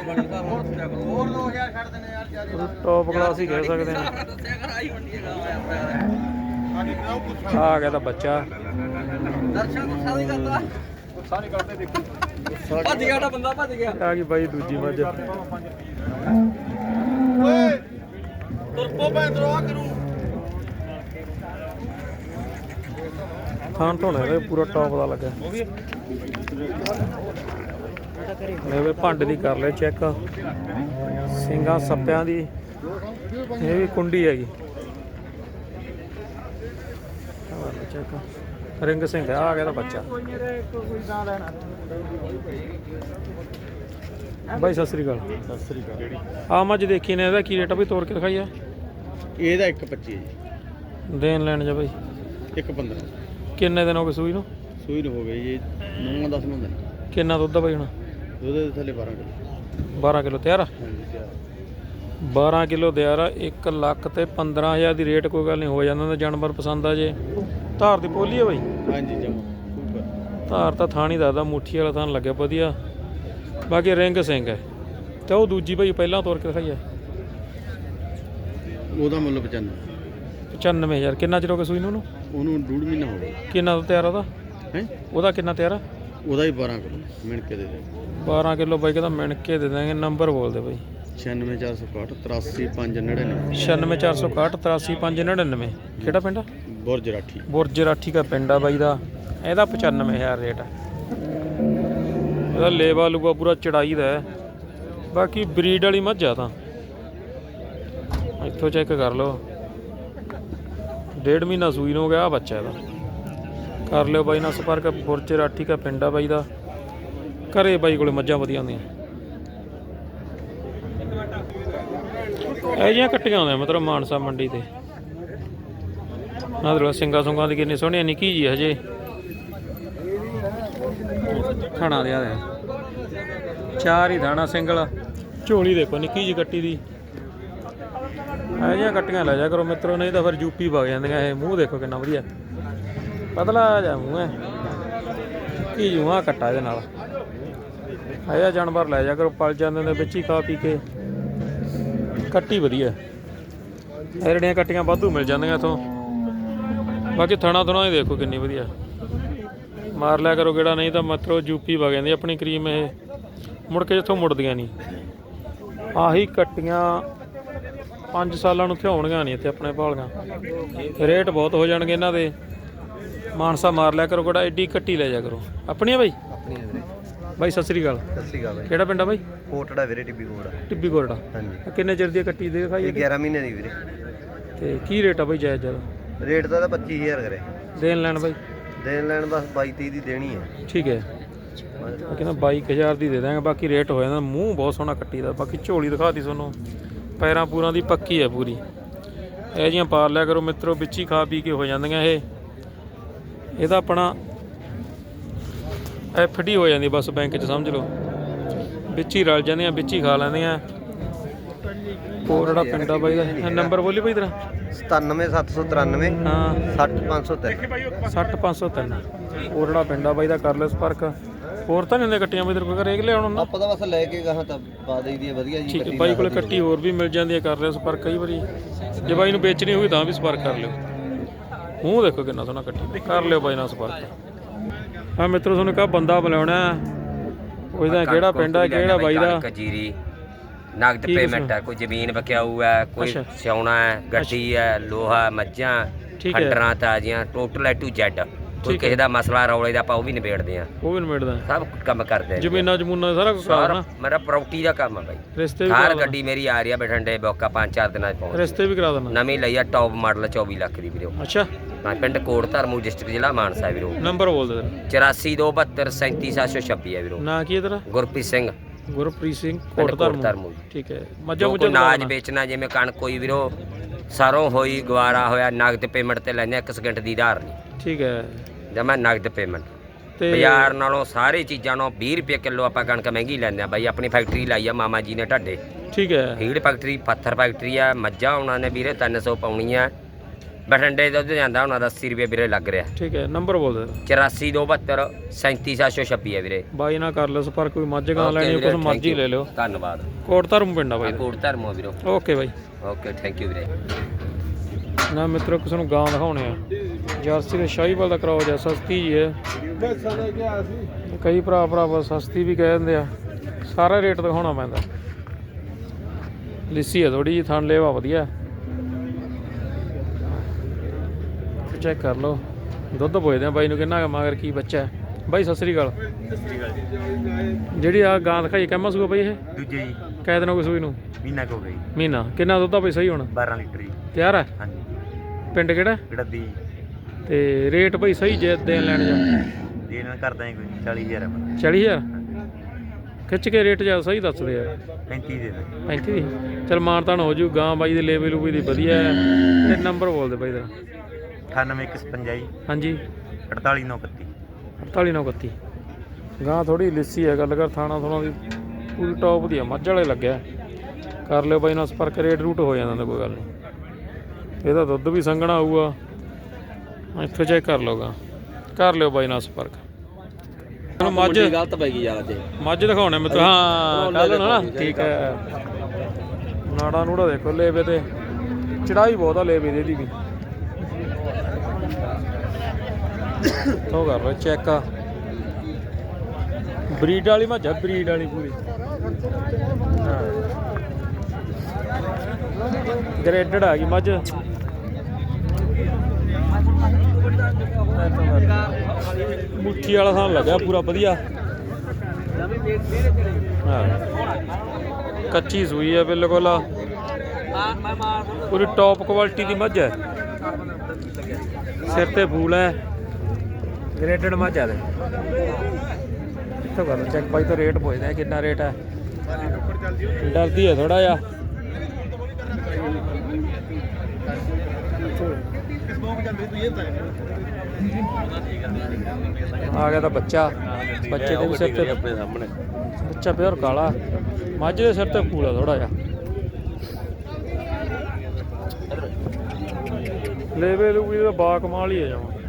Speaker 2: ਹੋਰ 2000 ਛੱਡ ਦੇਣੇ ਯਾਰ ਜ਼ਿਆਦਾ
Speaker 1: ਟੌਪ ਕਲਾਸ ਹੀ ਕਹਿ ਸਕਦੇ ਹਾਂ ਆ ਗਿਆ ਤਾਂ ਬੱਚਾ।
Speaker 2: ਦਰਸ਼ਨ ਗੁੱਸਾ ਨਹੀਂ ਕਰਦਾ। ਗੁੱਸਾ ਨਹੀਂ ਕਰਦੇ ਦੇਖੋ। ਭੱਜ ਗਿਆ ਬੰਦਾ ਭੱਜ ਗਿਆ।
Speaker 1: ਆ ਗਈ ਬਾਈ ਦੂਜੀ ਮੱਝ।
Speaker 2: ਓਏ ਤੁਰਪੋ ਮੈਂ ਦਰਵਾ ਕਰੂ।
Speaker 1: ਦਾ ਪੂਰਾ ਟੌਪ ਦਾ ਲੱਗਾ। ਲੈਵੇ ਭੰਡ ਦੀ ਕਰ ਲੈ ਚੈੱਕ ਸਿੰਘਾਂ ਸੱਪਿਆਂ ਦੀ। ਇਹ ਵੀ ਕੁੰਡੀ ਹੈਗੀ। ਚੈੱਕ ਰਿੰਗ ਸਿੰਘ ਆ ਆ ਗਿਆ ਤਾਂ ਬੱਚਾ। ਬਾਈ ਸਤਿ ਸ੍ਰੀ ਅਕਾਲ।
Speaker 2: ਸਤਿ ਸ੍ਰੀ ਅਕਾਲ।
Speaker 1: ਆ ਮੱਝ ਦੇਖੀ ਨੇ ਇਹਦਾ ਕੀ ਰੇਟ ਆ ਵੀ ਤੋੜ ਕੇ ਦਿਖਾਈ ਆ।
Speaker 2: ਇਹਦਾ 125 ਜੀ।
Speaker 1: ਦੇਣ ਲੈਣ ਜਾ ਬਾਈ।
Speaker 2: 115
Speaker 1: ਕਿੰਨੇ ਦਿਨ ਹੋ ਗਏ ਸੂਈ ਨੂੰ?
Speaker 2: ਸੂਈ ਨੂੰ ਹੋ ਗਈ ਜੀ 9 10 ਨੂੰ ਦਿਨ।
Speaker 1: ਕਿੰਨਾ ਦੁੱਧ ਆ ਬਾਈ ਹੁਣ?
Speaker 2: ਉਹਦੇ ਥੱਲੇ 12 ਕਿਲੋ।
Speaker 1: 12 ਕਿਲੋ ਤਿਆਰ ਆ?
Speaker 2: ਹਾਂਜੀ ਤਿਆਰ
Speaker 1: 12 ਕਿਲੋ ਦਿਆਰ ਆ 1 ਲੱਖ ਤੇ 15000 ਦੀ ਰੇਟ ਕੋਈ ਗੱਲ ਨਹੀਂ ਹੋ ਜਾਂਦਾ ਜਾਨਵਰ ਪਸੰਦ ਆ ਜੇ। ਧਾਰ ਦੀ ਪੋਲੀ ਆ ਬਾਈ?
Speaker 2: ਹਾਂਜੀ ਜਮਾ।
Speaker 1: ਧਾਰ ਤਾਂ ਥਾਣੀ ਦੱਸਦਾ ਮੁੱਠੀ ਵਾਲਾ ਥਾਂ ਲੱਗਿਆ ਵਧੀਆ। ਬਾਕੀ ਰਿੰਗ ਸਿੰਘ ਹੈ। ਤੇ ਉਹ ਦੂਜੀ ਬਾਈ ਪਹਿਲਾਂ ਤੋਰ ਕੇ ਦਿਖਾਈ ਆ
Speaker 2: ਉਹਦਾ ਮੁੱਲ 95
Speaker 1: 95000 ਕਿੰਨਾ ਚਿਰ ਹੋ ਗਿਆ ਸੂਈ ਨੂੰ ਉਹਨੂੰ?
Speaker 2: ਉਹਨੂੰ ਡੂਢ ਮਹੀਨਾ ਹੋ ਗਿਆ।
Speaker 1: ਕਿੰਨਾ ਦੁੱਧ ਤਿਆਰ ਆ ਉਹਦਾ?
Speaker 2: ਹੈ?
Speaker 1: ਉਹਦਾ ਕਿੰਨਾ ਤਿਆਰ ਆ?
Speaker 2: ਉਹਦਾ ਹੀ 12 ਕਿਲੋ ਮਿਣ ਕੇ ਦੇ ਦੇ।
Speaker 1: 12 ਕਿਲੋ ਬਾਈ ਕਹਿੰਦਾ ਮਿਣ ਕੇ ਦੇ ਦਾਂਗੇ ਨੰਬਰ ਬੋਲ ਦੇ ਬਾਈ
Speaker 2: 96461 83599
Speaker 1: 96461 83599 ਕਿਹੜਾ ਪਿੰਡ ਆ?
Speaker 2: ਬੁਰਜ ਰਾਠੀ।
Speaker 1: ਬੁਰਜ ਰਾਠੀ ਦਾ ਪਿੰਡ ਆ ਬਾਈ ਦਾ। ਇਹਦਾ 95000 ਰੇਟ ਆ। ਇਹਦਾ ਲੇਵਾ ਲੂਗਾ ਪੂਰਾ ਚੜਾਈ ਦਾ ਹੈ। ਬਾਕੀ ਬਰੀਡ ਵਾਲੀ ਮੱਝ ਆ ਤਾਂ। ਇੱਥੋਂ ਚੈੱਕ ਕਰ ਲਓ। ਡੇਢ ਮਹੀਨਾ ਸੂਈ ਨੂੰ ਹੋ ਗਿਆ ਆ ਬੱਚਾ ਇਹਦਾ। ਕਰ ਲਿਓ ਬਾਈ ਨਾਲ ਸੰਪਰਕ, ਬੁਰਜ ਰਾਠੀ ਦਾ ਪਿੰਡ ਆ ਬਾਈ ਦਾ। ਘਰੇ ਬਾਈ ਕੋਲੇ ਮੱਝਾਂ ਵਧੀਆ ਹੁੰਦੀਆਂ। ਇਹ ਜਿਹੀਆਂ ਕੱਟੀਆਂ ਹੁੰਦੀਆਂ, ਮਤਲਬ ਮਾਨਸਾ ਮੰਡੀ ਤੇ। ਨਾਦਰਲਾ ਸਿੰਘਾ ਸੁੰਗਾ ਦੀ ਕਿੰਨੀ ਸੋਹਣੀ ਨਿੱਕੀ ਜੀ ਹਜੇ। ਥਣਾ ਦੇ। ਆ ਚਾਰ ਹੀ ਥਾਣਾ ਸਿੰਗਲ। ਝੋਲੀ ਦੇਖੋ, ਨਿੱਕੀ ਜੀ ਕੱਟੀ ਦੀ। ਇਹ ਜਿਹੀਆਂ ਕੱਟੀਆਂ ਲੈ ਜਾ ਕਰੋ ਮਿੱਤਰੋ, ਨਹੀਂ ਤਾਂ ਫਿਰ ਯੂਪੀ ਵਗ ਜਾਂਦੀਆਂ ਇਹ। ਮੂੰਹ ਦੇਖੋ ਕਿੰਨਾ ਵਧੀਆ। ਪਤਲਾ ਜਾ ਮੂੰਹ ਹੈ। ਕੀ ਜੂਆ ਕੱਟਾ ਇਹਦੇ ਨਾਲ। ਆਇਆ ਜਾਨਵਰ ਲੈ ਜਾ ਕਰੋ, ਪਲ ਜਾਂਦੇ ਨੇ ਵਿੱਚ ਹੀ ਖਾ ਪੀ ਕੇ। ਕੱਟੀ ਵਧੀਆ। ਇਹ ਜਿਹੜੀਆਂ ਕੱਟੀਆਂ ਵਾਧੂ ਮਿਲ ਜਾਂਦੀਆਂ ਇਥੋਂ। ਬਾਕੀ ਥਣਾ ਥਣਾ ਹੀ ਦੇਖੋ ਕਿੰਨੀ ਵਧੀਆ। ਮਾਰ ਲਿਆ ਕਰੋ ਕਿਹੜਾ ਨਹੀਂ ਤਾਂ ਮਤਰੋ ਯੂਪੀ ਵਗ ਜਾਂਦੀ ਆਪਣੀ ਕਰੀਮ ਇਹ ਮੁੜ ਕੇ ਜਿੱਥੋਂ ਮੁੜਦੀਆਂ ਨਹੀਂ। ਆਹੀ ਕੱਟੀਆਂ 5 ਸਾਲਾਂ ਨੂੰ ਥਿਆਉਣੀਆਂ ਨਹੀਂ ਇੱਥੇ ਆਪਣੇ ਭਾਲੀਆਂ ਰੇਟ ਬਹੁਤ ਹੋ ਜਾਣਗੇ ਇਹਨਾਂ ਦੇ। ਮਾਨਸਾ ਮਾਰ ਲਿਆ ਕਰੋ ਕਿਹੜਾ ਐਡੀ ਕੱਟੀ ਲੈ ਜਾ ਕਰੋ। ਆਪਣੀਆਂ ਬਾਈ?
Speaker 2: ਵੀਰੇ।
Speaker 1: ਬਾਈ ਸਤਿ ਸ੍ਰੀ ਅਕਾਲ।
Speaker 2: ਸਤਿ ਸ੍ਰੀ ਅਕਾਲ
Speaker 1: ਕਿਹੜਾ ਪਿੰਡ ਆ ਬਾਈ?
Speaker 2: ਕੋਟੜਾ ਵੀਰੇ ਟਿੱਬੀ ਕੋਟ
Speaker 1: ਟਿੱਬੀ ਗੋਰਡਾ
Speaker 2: ਹਾਂਜੀ।
Speaker 1: ਕਿੰਨੇ ਚਿਰ ਦੀ ਕੱਟੀ ਦੇ ਦਿਖਾਈ
Speaker 2: ਇਹ 11 ਮਹੀਨੇ ਦੀ ਵੀਰੇ।
Speaker 1: ਤੇ ਕੀ ਰੇਟ ਆ ਬਾਈ ਜਾਇਜ਼ ਜ਼ਿਆਦਾ
Speaker 2: ਰੇਟ ਦਾ ਤਾਂ 25000 ਕਰੇ।
Speaker 1: ਦੇਣ ਲੈਣ ਬਾਈ।
Speaker 2: ਦੇਣ ਲੈਣ ਬਸ 22 30 ਦੀ ਦੇਣੀ ਹੈ
Speaker 1: ਠੀਕ ਹੈ। ਮੈਂ ਕਹਿੰਦਾ 22000 ਦੀ ਦੇ ਦਾਂਗੇ ਬਾਕੀ ਰੇਟ ਹੋ ਜਾਂਦਾ। ਮੂੰਹ ਬਹੁਤ ਸੋਹਣਾ ਕੱਟੀ ਦਾ। ਬਾਕੀ ਝੋਲੀ ਦਿਖਾਤੀ ਤੁਹਾਨੂੰ। ਪੈਰਾਂ ਪੂਰਾਂ ਦੀ ਪੱਕੀ ਹੈ ਪੂਰੀ। ਇਹ ਜੀਆਂ ਪਾਰ ਲਿਆ ਕਰੋ ਮਿੱਤਰੋ, ਵਿੱਚ ਹੀ ਖਾ ਪੀ ਕੇ ਹੋ ਜਾਂਦੀਆਂ ਇਹ। ਇਹਦਾ ਆਪਣਾ ਐਫਡੀ ਹੋ ਜਾਂਦੀ ਬਸ ਬੈਂਕ 'ਚ ਸਮਝ ਲਓ। ਵਿੱਚ ਹੀ ਰਲ ਜਾਂਦੀਆਂ, ਵਿੱਚ ਹੀ ਖਾ ਲੈਂਦੀਆਂ। ਜਿਹੜਾ ਪਿੰਡਾ ਬਾਈ ਦਾ? ਨੰਬਰ ਬੋਲੀ ਬਾਈ ਤੇਰਾ?
Speaker 3: 97793
Speaker 1: ਹਾਂ।
Speaker 3: 60503
Speaker 1: 60503 ਹੋਰ ਜਿਹੜਾ ਪਿੰਡਾ ਬਾਈ ਦਾ ਕਰ ਸੰਪਰਕ ਹੋਰ ਤਾਂ ਨਹੀਂ ਹੁੰਦੇ ਕੱਟੀਆਂ ਬਾਈ ਤੇਰੇ ਕੋਲ? ਰੇਗ ਲਿਆਉਣ ਨੂੰ
Speaker 3: ਆਪਾਂ ਤਾਂ ਬਸ ਲੈ ਕੇ ਗਾਹਾਂ ਤਾਂ ਪਾ ਦੇਈਦੀ ਹੈ ਵਧੀਆ ਜੀ
Speaker 1: ਠੀਕ ਹੈ ਬਾਈ ਕੋਲੇ ਕੱਟੀ ਹੋਰ ਵੀ ਮਿਲ ਜਾਂਦੀ ਹੈ ਕਰ ਸੰਪਰਕ ਕਈ ਵਾਰੀ। ਜੇ ਬਾਈ ਨੂੰ ਵੇਚਣੀ ਹੋਈ ਤਾਂ ਵੀ ਸੰਪਰਕ ਕਰ ਲਿਓ। ਮੂੰਹ ਦੇਖੋ ਕਿੰਨਾ ਸੋਹਣਾ ਕੱਟੀ। ਕਰ ਲਿਓ ਬਾਈ ਨਾਲ ਸੰਪਰਕ। ਹਾਂ ਮਿੱਤਰੋ ਤੁਹਾਨੂੰ ਕਹਾ ਬੰਦਾ ਬੁਲਾਉਣਾ ਹੈ। ਉਹਦਾ ਕਿਹੜਾ ਪਿੰਡ ਹੈ ਕਿਹੜਾ ਬਾਈ ਦਾ?
Speaker 4: ਕਜੀਰੀ ਨਗਦ
Speaker 1: ਕੀ
Speaker 4: ਪੇਮੈਂਟ ਹੈ ਕੋਈ ਜ਼ਮੀਨ ਬਕਿਆਊ ਹੈ ਕੋਈ
Speaker 1: ਅੱਛਾ।
Speaker 4: ਸਿਉਣਾ ਹੈ ਗੱਡੀ ਹੈ ਲੋਹਾ ਮੱਝਾਂ
Speaker 1: ਠੀਕ ਹੈ।
Speaker 4: ਤਾਜ਼ੀਆਂ ਟੋਟਲ ਏ ਟੂ ਜ਼ੈਡ ਕੋਈ
Speaker 1: ਠੀਕ ਹੈ।
Speaker 4: ਕਿਸੇ ਦਾ ਮਸਲਾ ਰੌਲੇ ਦਾ ਆਪਾਂ ਉਹ ਵੀ ਨਿਬੇੜਦੇ ਆ
Speaker 1: ਉਹ ਵੀ ਨਿਬੇੜਦਾ
Speaker 4: ਸਭ ਕੰਮ ਕਰਦੇ ਆ
Speaker 1: ਜ਼ਮੀਨਾਂ ਜਮੂਨਾਂ ਸਾਰਾ ਕੁਝ
Speaker 4: ਸਾਰਾ
Speaker 1: ਕਰਾਉਣਾ
Speaker 4: ਮੇਰਾ ਪ੍ਰਾਪਰਟੀ ਦਾ ਕੰਮ ਹੈ ਬਾਈ
Speaker 1: ਰਿਸ਼ਤੇ ਵੀ
Speaker 4: ਕਾਰ ਗੱਡੀ ਮੇਰੀ ਆ ਰਹੀ ਆ ਬਠਿੰਡੇ ਬੋਕਾ ਪੰਜ ਚਾਰ ਦਿਨਾਂ ਚ ਪਹੁੰਚ
Speaker 1: ਰਿਸ਼ਤੇ ਵੀ ਕਰਾ ਦੇਣਾ
Speaker 4: ਨਵੀਂ ਲਈ ਆ ਟੌਪ ਮਾਡਲ 24 ਲੱਖ ਦੀ ਵੀਰੋ
Speaker 1: ਅੱਛਾ
Speaker 4: ਹਾਂ ਪਿੰਡ ਕੋਟ ਧਰਮੂ ਡਿਸਟ੍ਰਿਕਟ ਜ਼ਿਲ੍ਹਾ ਮਾਨਸਾ ਵੀਰੋ
Speaker 1: ਨੰਬਰ ਬੋਲ ਦੇ ਤੇਰਾ
Speaker 4: 8427377726 ਹੈ ਵੀਰੋ
Speaker 1: ਨਾਂ ਕੀ ਹੈ ਤੇਰਾ
Speaker 4: ਗੁਰਪ੍ਰੀਤ ਸਿੰਘ
Speaker 1: ਗੁਰਪ੍ਰੀਤ ਸਿੰਘ ਕੋਟ ਧਰਮ ਠੀਕ ਹੈ। ਮੱਝਾਂ ਮੁੱਝਾਂ
Speaker 4: ਨਾਜ। ਵੇਚਣਾ ਜਿਵੇਂ ਕਣਕ ਕੋਈ ਵੀਰੋ ਸਰੋਂ ਹੋਈ ਗਵਾਰਾ ਹੋਇਆ ਨਗਦ ਪੇਮੈਂਟ ਤੇ ਲੈਣੇ ਇੱਕ ਸਕਿੰਟ ਦੀ ਧਾਰ ਨਹੀਂ।
Speaker 1: ਠੀਕ ਹੈ।
Speaker 4: ਜਮਾ ਨਗਦ ਪੇਮੈਂਟ
Speaker 1: ਤੇ
Speaker 4: ਬਾਜ਼ਾਰ ਨਾਲੋਂ ਸਾਰੇ ਚੀਜ਼ਾਂ ਨਾਲੋਂ 20 ਰੁਪਏ ਕਿਲੋ ਆਪਾਂ ਕਣਕ ਮਹਿੰਗੀ ਲੈਂਦੇ ਆ ਬਾਈ ਆਪਣੀ ਫੈਕਟਰੀ ਲਾਈ ਆ ਮਾਮਾ ਜੀ ਨੇ ਢੱਡੇ।
Speaker 1: ਠੀਕ ਹੈ।
Speaker 4: ਫੀਡ ਫੈਕਟਰੀ ਪੱਥਰ ਫੈਕਟਰੀ ਆ ਮੱਝਾਂ ਉਹਨਾਂ ਨੇ ਵੀਰੇ 300 ਪਾਉਣੀ ਆ ਬਠਿੰਡੇ ਦੁੱਧ ਜਾਂਦਾ ਉਹਨਾਂ ਦਾ 80 ਰੁਪਏ ਵੀਰੇ ਲੱਗ ਰਿਹਾ।
Speaker 1: ਠੀਕ ਹੈ ਨੰਬਰ ਬੋਲ ਦੇ। ਤੇਰਾ
Speaker 4: 8472 37726 ਹੈ ਵੀਰੇ।
Speaker 1: ਬਾਈ ਨਾਲ ਕਰ ਲਿਓ ਸੰਪਰਕ ਕੋਈ ਮੱਝ ਗਾਂ ਲੈਣੀ
Speaker 4: ਵੀਰੇ,
Speaker 1: ਮਰਜ਼ੀ
Speaker 4: you.
Speaker 1: ਲੈ ਲਿਓ।
Speaker 4: ਧੰਨਵਾਦ।
Speaker 1: ਕੋਟ ਧਰਮ ਪਿੰਡਾ ਬਾਈ
Speaker 4: ਕੋਟ ਧਰਮੋ ਵੀਰੋ।
Speaker 1: ਦਾ ਓਕੇ ਬਾਈ।
Speaker 4: ਓਕੇ ਥੈਂਕ ਯੂ ਵੀਰੇ।
Speaker 1: ਨਾ ਮਿੱਤਰੋ ਕਿਸੇ ਨੂੰ ਗਾਂ ਦਿਖਾਉਣੇ ਆ। ਜਰਸੀ ਦੇ ਸ਼ਾਹੀਵਾਲ ਦਾ ਕਰਾਓ ਜਾਂ ਸਸਤੀ ਜੀ ਹੈ। ਕਈ ਭਰਾ ਭਰਾ ਬਸ ਸਸਤੀ ਵੀ ਕਹਿ ਦਿੰਦੇ ਆ। ਸਾਰਾ ਰੇਟ ਦਿਖਾਉਣਾ ਪੈਂਦਾ। ਲਿੱਸੀ ਹੈ ਥੋੜੀ ਜੀ ਥਣ ਲੇਵਾ ਵਧੀਆ। ਚੈੱਕ ਕਰ ਲਓ। ਦੁੱਧ ਪੁੱਛਦੇ ਆ ਬਾਈ ਨੂੰ ਕਿੰਨਾ ਮਗਰ ਕੀ ਬੱਚਾ ਹੈ। ਬਾਈ ਸਤਿ ਸ੍ਰੀ ਅਕਾਲ। ਜਿਹੜੀ ਆ ਗਾਂ ਦਿਖਾਈ ਕਹਿਮਾ ਸੂਆ ਬਾਈ ਇਹ?
Speaker 5: ਦੂਜੇ ਜੀ।
Speaker 1: ਕਹਿ ਦੇਣਾ ਕੋਈ ਸੂਈ ਨੂੰ?
Speaker 5: ਮਹੀਨਾ ਕੁ ਜੀ।
Speaker 1: ਮਹੀਨਾ। ਕਿੰਨਾ ਦੁੱਧ ਆ ਬਾਈ ਸਹੀ ਹੁਣ?
Speaker 5: 12 ਲੀਟਰ ਜੀ।
Speaker 1: ਤਿਆਰ ਹੈ
Speaker 5: ਹਾਂਜੀ।
Speaker 1: ਪਿੰਡ ਕਿਹੜਾ?
Speaker 5: ਜਿਹੜਾ ਦੀ?
Speaker 1: ਤੇ ਰੇਟ ਭਾਈ ਸਹੀ ਜੇ ਦੇਣ ਲੈਣ ਜਾ।
Speaker 5: ਦੇ ਨਾਲ ਕਰਦਾ ਕੋਈ 40000 ਹੈ
Speaker 1: 40000 ਖਿੱਚ ਕੇ ਰੇਟ ਜਾ ਸਹੀ ਦੱਸਦੇ ਆ।
Speaker 5: 35 ਦੇ ਦੇ
Speaker 1: 35 ਦੀ। ਚਲ ਮਾਨਤਾਨ ਹੋ ਜੂ ਗਾਂ ਬਾਈ ਦੇ ਲੇਵਲ ਲੂਵੀ ਦੀ ਵਧੀਆ ਤੇ ਨੰਬਰ ਬੋਲ ਦੇ ਬਾਈ ਦਾ
Speaker 5: 9855 ਜੀ
Speaker 1: ਹਾਂਜੀ।
Speaker 5: 48931
Speaker 1: 48931 ਗਾਂ ਥੋੜੀ ਲਿੱਸੀ ਹੈ ਗੱਲ ਕਰ ਥਾਣਾ ਥੋਣਾ ਦੀ ਪੂਰੀ ਟੌਪ ਦੀ ਆ ਮੱਝ ਵਾਲੇ ਲੱਗਿਆ। ਕਰ ਲਿਓ ਬਾਈ ਨਾਲ ਸੰਪਰਕ ਰੇਟ ਰੂਟ ਹੋ ਜਾਂਦਾ ਕੋਈ ਗੱਲ ਨਹੀਂ। ਇਹਦਾ ਦੁੱਧ ਵੀ ਸੰਘਣਾ ਆਊਗਾ ਇੱਥੋਂ ਚੈੱਕ ਕਰ ਲਓਗਾ ਕਰ ਲਿਓ ਬਾਈ ਨਾਲ ਸੰਪਰਕ। ਹੁਣ ਮੱਝ
Speaker 2: ਗਲਤ ਪੈ ਗਈ ਯਾਰ ਅੱਜ।
Speaker 1: ਮੱਝ ਦਿਖਾਉਣੇ ਮਿੱਤਰ ਹਾਂ ਕੱਲ ਨਾ। ਠੀਕ ਹੈ। ਨਾੜਾ ਨੂੜਾ ਦੇਖੋ ਲੇਵੇ ਤੇ। ਚੜਾਈ ਬਹੁਤ ਆ ਲੇਵੇ ਦੀ ਵੀ। ਉਹ ਕਰ ਲਓ ਚੈੱਕ ਬਰੀਡ ਵਾਲੀ ਮੱਝ ਆ ਬਰੀਡ ਵਾਲੀ ਪੂਰੀ। ਗ੍ਰੇਡਡ ਆ ਗਈ ਮੱਝ। ਮੁੱਠੀ ਵਾਲਾ ਸਾਨੂੰ ਲੱਗਿਆ ਪੂਰਾ ਵਧੀਆ। ਹਾਂ। ਕੱਚੀ ਸੂਈ ਹੈ ਬਿਲਕੁਲ ਪੂਰੀ ਟੌਪ ਕੁਆਲਿਟੀ ਦੀ ਮੱਝ ਹੈ। ਸਿਰ ਤੇ ਫੂਲ ਹੈ। ਗ੍ਰੇਡਡ ਮੱਝ ਹੈ ਇੱਥੋਂ ਕਰ ਚੈੱਕ ਪਾਈ ਤਾਂ ਰੇਟ ਪੁੱਛਦੇ ਕਿੰਨਾ ਰੇਟ ਹੈ ਡਰਦੀ ਹੈ ਥੋੜਾ ਜਿਹਾ। ਆ ਗਿਆ ਤਾਂ ਬੱਚਾ। ਬੱਚੇ ਦੇ ਵੀ ਸਿਰ ਤੇ
Speaker 5: ਆਪਣੇ ਸਾਹਮਣੇ
Speaker 1: ਬੱਚਾ ਪਿਓਰ ਕਾਲਾ। ਮੱਝ ਦੇ ਸਿਰ ਤੇ ਫੂਲ ਆ ਥੋੜਾ ਜਿਹਾ। ਲੇਵੇ ਲੂਗੀ ਦਾ ਬਾ ਕਮਾਲ ਹੀ ਆ ਜਾਵਾਂ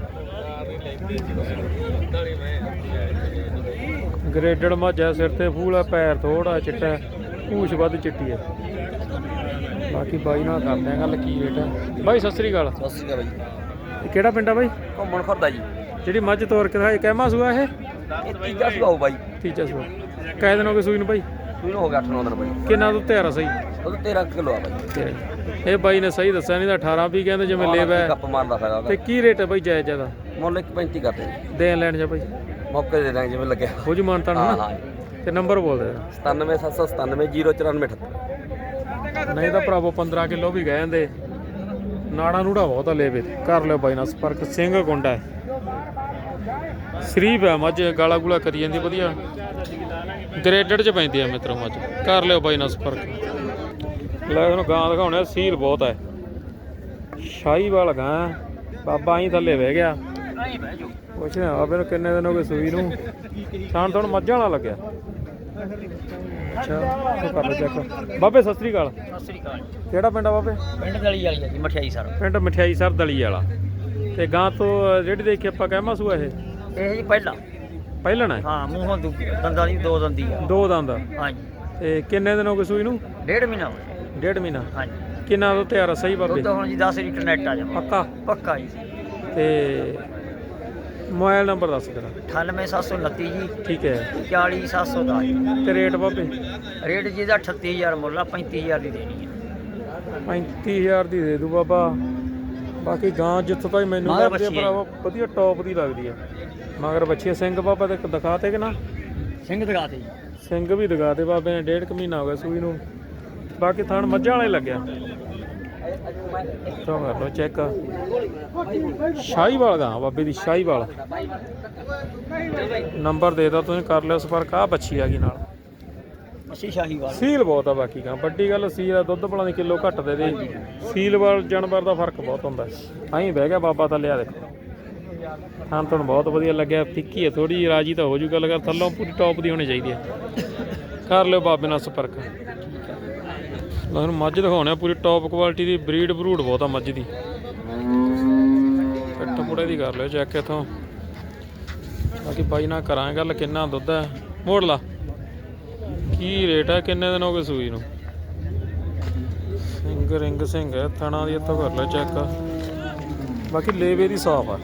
Speaker 1: ਗ੍ਰੇਡਡ ਮੱਝ ਹੈ ਸਿਰ ਤੇ ਫੂਲ ਆ ਪੈਰ ਥੋੜਾ ਚਿੱਟਾ ਹੈ, ਪੂਛ ਵੱਧ ਚਿੱਟੀ ਹੈ ਬਾਕੀ ਬਾਈ ਨਾਲ ਕਰਦੇ ਆ ਗੱਲ ਕੀ ਰੇਟ ਹੈ ਬਾਈ ਸਤਿ ਸ੍ਰੀ ਅਕਾਲ।
Speaker 2: ਸਤਿ ਸ਼੍ਰੀ ਅਕਾਲ
Speaker 1: ਇਹ ਕਿਹੜਾ ਪਿੰਡ ਆ ਬਾਈ?
Speaker 2: ਘੁੰਮਣ ਫਿਰਦਾ ਜੀ।
Speaker 1: ਜਿਹੜੀ ਮੱਝ ਤੋਰ ਕੇ ਦਿਖਾਈ ਕਹਿਮਾ ਸੂਆ ਇਹ?
Speaker 2: ਇਹ ਤੀਜਾ ਸੁਭਾਉ ਬਾਈ।
Speaker 1: ਤੀਜਾ ਸੂਆ। ਕਹਿ ਦੇਣਾ ਕਿ ਸੂਈ ਨੂੰ ਬਾਈ?
Speaker 2: ਸੂਈ ਨੂੰ ਹੋ ਗਿਆ 8-9 ਦਿਨ ਬਾਈ।
Speaker 1: ਕਿੰਨਾ ਦੁੱਧ ਤਿਆਰ ਆ ਸਹੀ?
Speaker 2: ਉਹ 13 ਕਿਲੋ ਆ ਬਾਈ।
Speaker 1: ਇਹ ਬਾਈ ਨੇ ਸਹੀ ਦੱਸਿਆ ਨਹੀਂ ਤਾਂ 18 ਵੀ ਕਹਿੰਦੇ ਜਿਵੇਂ ਲੇਵਾ ਹੈ।
Speaker 2: ਕੱਪ ਮਾਰਦਾ ਫਾਇਦਾ
Speaker 1: ਤੇ ਕੀ ਰੇਟ ਹੈ ਬਾਈ ਜਾਇਜ਼ ਜ਼ਿਆਦਾ
Speaker 2: ਮੁੱਲ 1.35 ਕਰਦੇ।
Speaker 1: ਦੇਣ ਲੈਣ ਜਾ ਬਾਈ
Speaker 2: ਮੌਕੇ ਦੇ ਦਾਂਗੇ ਜਿਵੇਂ ਲੱਗਿਆ।
Speaker 1: ਹੋ ਜੀ ਮਾਨਤਾ
Speaker 2: ਹਾਂ
Speaker 1: ਨਾ।
Speaker 2: ਹਾਂ
Speaker 1: ਤੇ ਨੰਬਰ ਬੋਲ ਦੇ।
Speaker 2: 97779094
Speaker 1: ਨਹੀਂ ਤਾਂ ਭਰਾਵੋ 15 ਕਿਲੋ ਵੀ ਗਏ ਜਾਂਦੇ ਨਾੜਾ ਨੂੜਾ ਬਹੁਤ ਆ ਲੇਵੇ। ਕਰ ਲਿਓ ਬਾਈ ਨਾਲ ਸੰਪਰਕ। ਸਿੰਘ ਗੁੰਡਾ ਸ਼ਰੀਫ ਹੈ ਮੱਝ ਗਾਲਾ ਗੁਲਾ ਕਰੀ ਜਾਂਦੀ ਵਧੀਆ। ਗ੍ਰੇਡਡ ਚ ਪੈਂਦੀ ਆ ਮਿੱਤਰੋ ਮੱਝ। ਕਰ ਲਿਓ ਬਾਈ ਨਾਲ ਸੰਪਰਕ। ਲੈ ਤੁਹਾਨੂੰ ਗਾਂ ਦਿਖਾਉਣਾ ਸੀਲ ਬਹੁਤ ਹੈ ਸ਼ਾਹੀਵਾਲ ਗਾਂ। ਬਾਬਾ ਹੀ ਥੱਲੇ ਬਹਿ ਗਿਆ। ਪੁੱਛਦੇ ਆ ਫਿਰ ਕਿੰਨੇ ਦਿਨ ਹੋ ਗਏ ਸੂਈ ਨੂੰ? ਥਾਣ ਥਣ ਮੱਝਾਂ ਵਾਲਾ ਲੱਗਿਆ। ਅੱਛਾ ਉਹ ਕਰ ਲਓ ਚੈੱਕ ਬਾਬੇ ਸਤਿ ਸ੍ਰੀ ਅਕਾਲ।
Speaker 2: ਸਤਿ ਸ੍ਰੀ ਅਕਾਲ
Speaker 1: ਕਿਹੜਾ ਪਿੰਡ ਆ ਬਾਬੇ?
Speaker 2: ਪਿੰਡ ਦਲੀ ਵਾਲੀ ਜੀ ਮਠਿਆਈ ਸਰ।
Speaker 1: ਪਿੰਡ ਮਠਿਆਈ ਸਰ ਦਲੀ ਵਾਲਾ। ਤੇ ਗਾਂ ਤੋਂ ਜਿਹੜੀ ਦੇਖੀ ਆਪਾਂ ਕਹਿਮਾ ਸੂਆ ਇਹ?
Speaker 2: ਇਹ ਜੀ ਪਹਿਲਾ।
Speaker 1: ਪਹਿਲਣਾ ਹੈ?
Speaker 2: ਹਾਂ ਮੂੰਹੋਂ ਦੰਦਾਂ ਦੀ ਦੋ ਦੰਦੀ ਆ।
Speaker 1: ਦੋ ਦੰਦ।
Speaker 2: ਹਾਂਜੀ
Speaker 1: ਤੇ ਕਿੰਨੇ ਦਿਨ ਹੋ ਗਏ ਸੂਈ ਨੂੰ?
Speaker 2: ਡੇਢ ਮਹੀਨਾ ਹੋ ਗਿਆ।
Speaker 1: ਡੇਢ ਮਹੀਨਾ।
Speaker 2: ਹਾਂਜੀ
Speaker 1: ਕਿੰਨਾ ਤੋਂ ਤਿਆਰ ਆ ਸਹੀ ਬਾਬੇ?
Speaker 2: ਦੁੱਧ ਹੁਣ ਜੀ 10 ਲੀਟਰ ਨੈਟ ਆ ਜਾਵਾ
Speaker 1: ਪੱਕਾ?
Speaker 2: ਪੱਕਾ ਜੀ।
Speaker 1: ਤੇ ਮੋਬਾਈਲ ਨੰਬਰ ਦੱਸ ਦੇਣਾ
Speaker 2: 98729 ਜੀ।
Speaker 1: ਠੀਕ ਹੈ।
Speaker 2: 40710 ਜੀ
Speaker 1: ਤੇ ਰੇਟ ਬਾਬੇ?
Speaker 2: ਰੇਟ ਜੀ ਦਾ 38000 ਮੁੱਲ ਆ 35000 ਦੀ ਦੇਣੀ ਹੈ
Speaker 1: 35000 ਦੀ ਦੇ ਦੂ ਬਾਬਾ। ਬਾਕੀ ਗਾਂ ਜਿੱਥੋਂ ਤਾਈ ਮੈਨੂੰ ਲੱਗਦੀ ਆ। ਭਰਾਵਾ ਵਧੀਆ ਟੌਪ ਦੀ ਲੱਗਦੀ ਆ। ਮਗਰ ਬੱਚੀ ਸਿੰਘ ਬਾਬਾ ਤੇ ਦਿਖਾਤੇ ਕਿ ਨਾ?
Speaker 2: ਸਿੰਘ ਦਗਾ ਤੇ ਜੀ।
Speaker 1: ਸਿੰਘ ਵੀ ਦਿਖਾਤੇ ਬਾਬੇ ਨੇ ਡੇਢ ਕੁ ਮਹੀਨਾ ਹੋ ਗਿਆ ਸੂਈ ਨੂੰ। ਬਾਕੀ ਥਣ ਮੱਝਾਂ ਵਾਲੇ ਲੱਗਿਆ। ਤੋਂ ਕਰ ਲਓ ਚੈੱਕ ਸ਼ਾਹੀਵਾਲ ਗਾਂ ਬਾਬੇ ਦੀ ਸ਼ਾਹੀਵਾਲ। ਨੰਬਰ ਦੇ ਦੋ ਤੁਸੀਂ ਕਰ ਲਿਓ ਸੰਪਰਕ ਆ ਬੱਚੀ ਆ ਗਈ ਨਾਲ।
Speaker 2: ਅੱਛੀ ਸ਼ਾਹੀਵਾਲ।
Speaker 1: ਸੀਲ ਬਹੁਤ ਆ ਬਾਕੀ ਗਾਂ ਵੱਡੀ ਗੱਲ ਸੀਲ ਆ ਦੁੱਧ ਬਲਾਂ ਦੀ ਕਿਲੋ ਘੱਟ ਦੇ ਦੇ। ਸੀਲ ਵਾਲ ਜਾਨਵਰ ਦਾ ਫ਼ਰਕ ਬਹੁਤ ਹੁੰਦਾ। ਆਹੀਂ ਬਹਿ ਗਿਆ ਬਾਬਾ ਤਾਂ ਲਿਆ ਦੇਖੋ। ਹਾਂ ਤੁਹਾਨੂੰ ਬਹੁਤ ਵਧੀਆ ਲੱਗਿਆ ਫਿੱਕੀ ਹੈ ਥੋੜੀ ਰਾਜੀ ਤਾਂ ਹੋ ਜੂ ਗੱਲ ਕਰ ਥੱਲੋਂ ਪੂਰੀ ਟੌਪ ਦੀ ਹੋਣੀ ਚਾਹੀਦੀ ਹੈ ਕਰ ਲਿਓ ਬਾਬੇ ਨਾਲ ਸੰਪਰਕ। ਤੁਹਾਨੂੰ ਮੱਝ ਦਿਖਾਉਣਾ ਪੂਰੀ ਟੌਪ ਕੁਆਲਿਟੀ ਦੀ ਬਰੀਡ ਬਰੂਡ ਬਹੁਤ ਆ ਮੱਝ ਦੀ। ਕੱਟ ਪੁੜੇ ਦੀ ਕਰ ਲਿਓ ਚੈੱਕ ਇਥੋਂ। ਬਾਕੀ ਬਾਈ ਨਾਲ ਕਰਾਂਗੇ ਗੱਲ ਕਿੰਨਾ ਦੁੱਧ ਹੈ। ਮੋੜ ਲਾ। ਕੀ ਰੇਟ ਹੈ ਕਿੰਨੇ ਦਿਨ ਹੋ ਗਏ ਸੂਈ ਨੂੰ? ਸਿੰਘ ਰਿੰਗ ਸਿੰਘ ਹੈ ਥਣਾ ਦੀ ਇੱਥੋਂ ਕਰ ਲੈ ਚੈੱਕ ਬਾਕੀ ਲੇਵੇ ਦੀ ਸਾਫ਼ ਆ।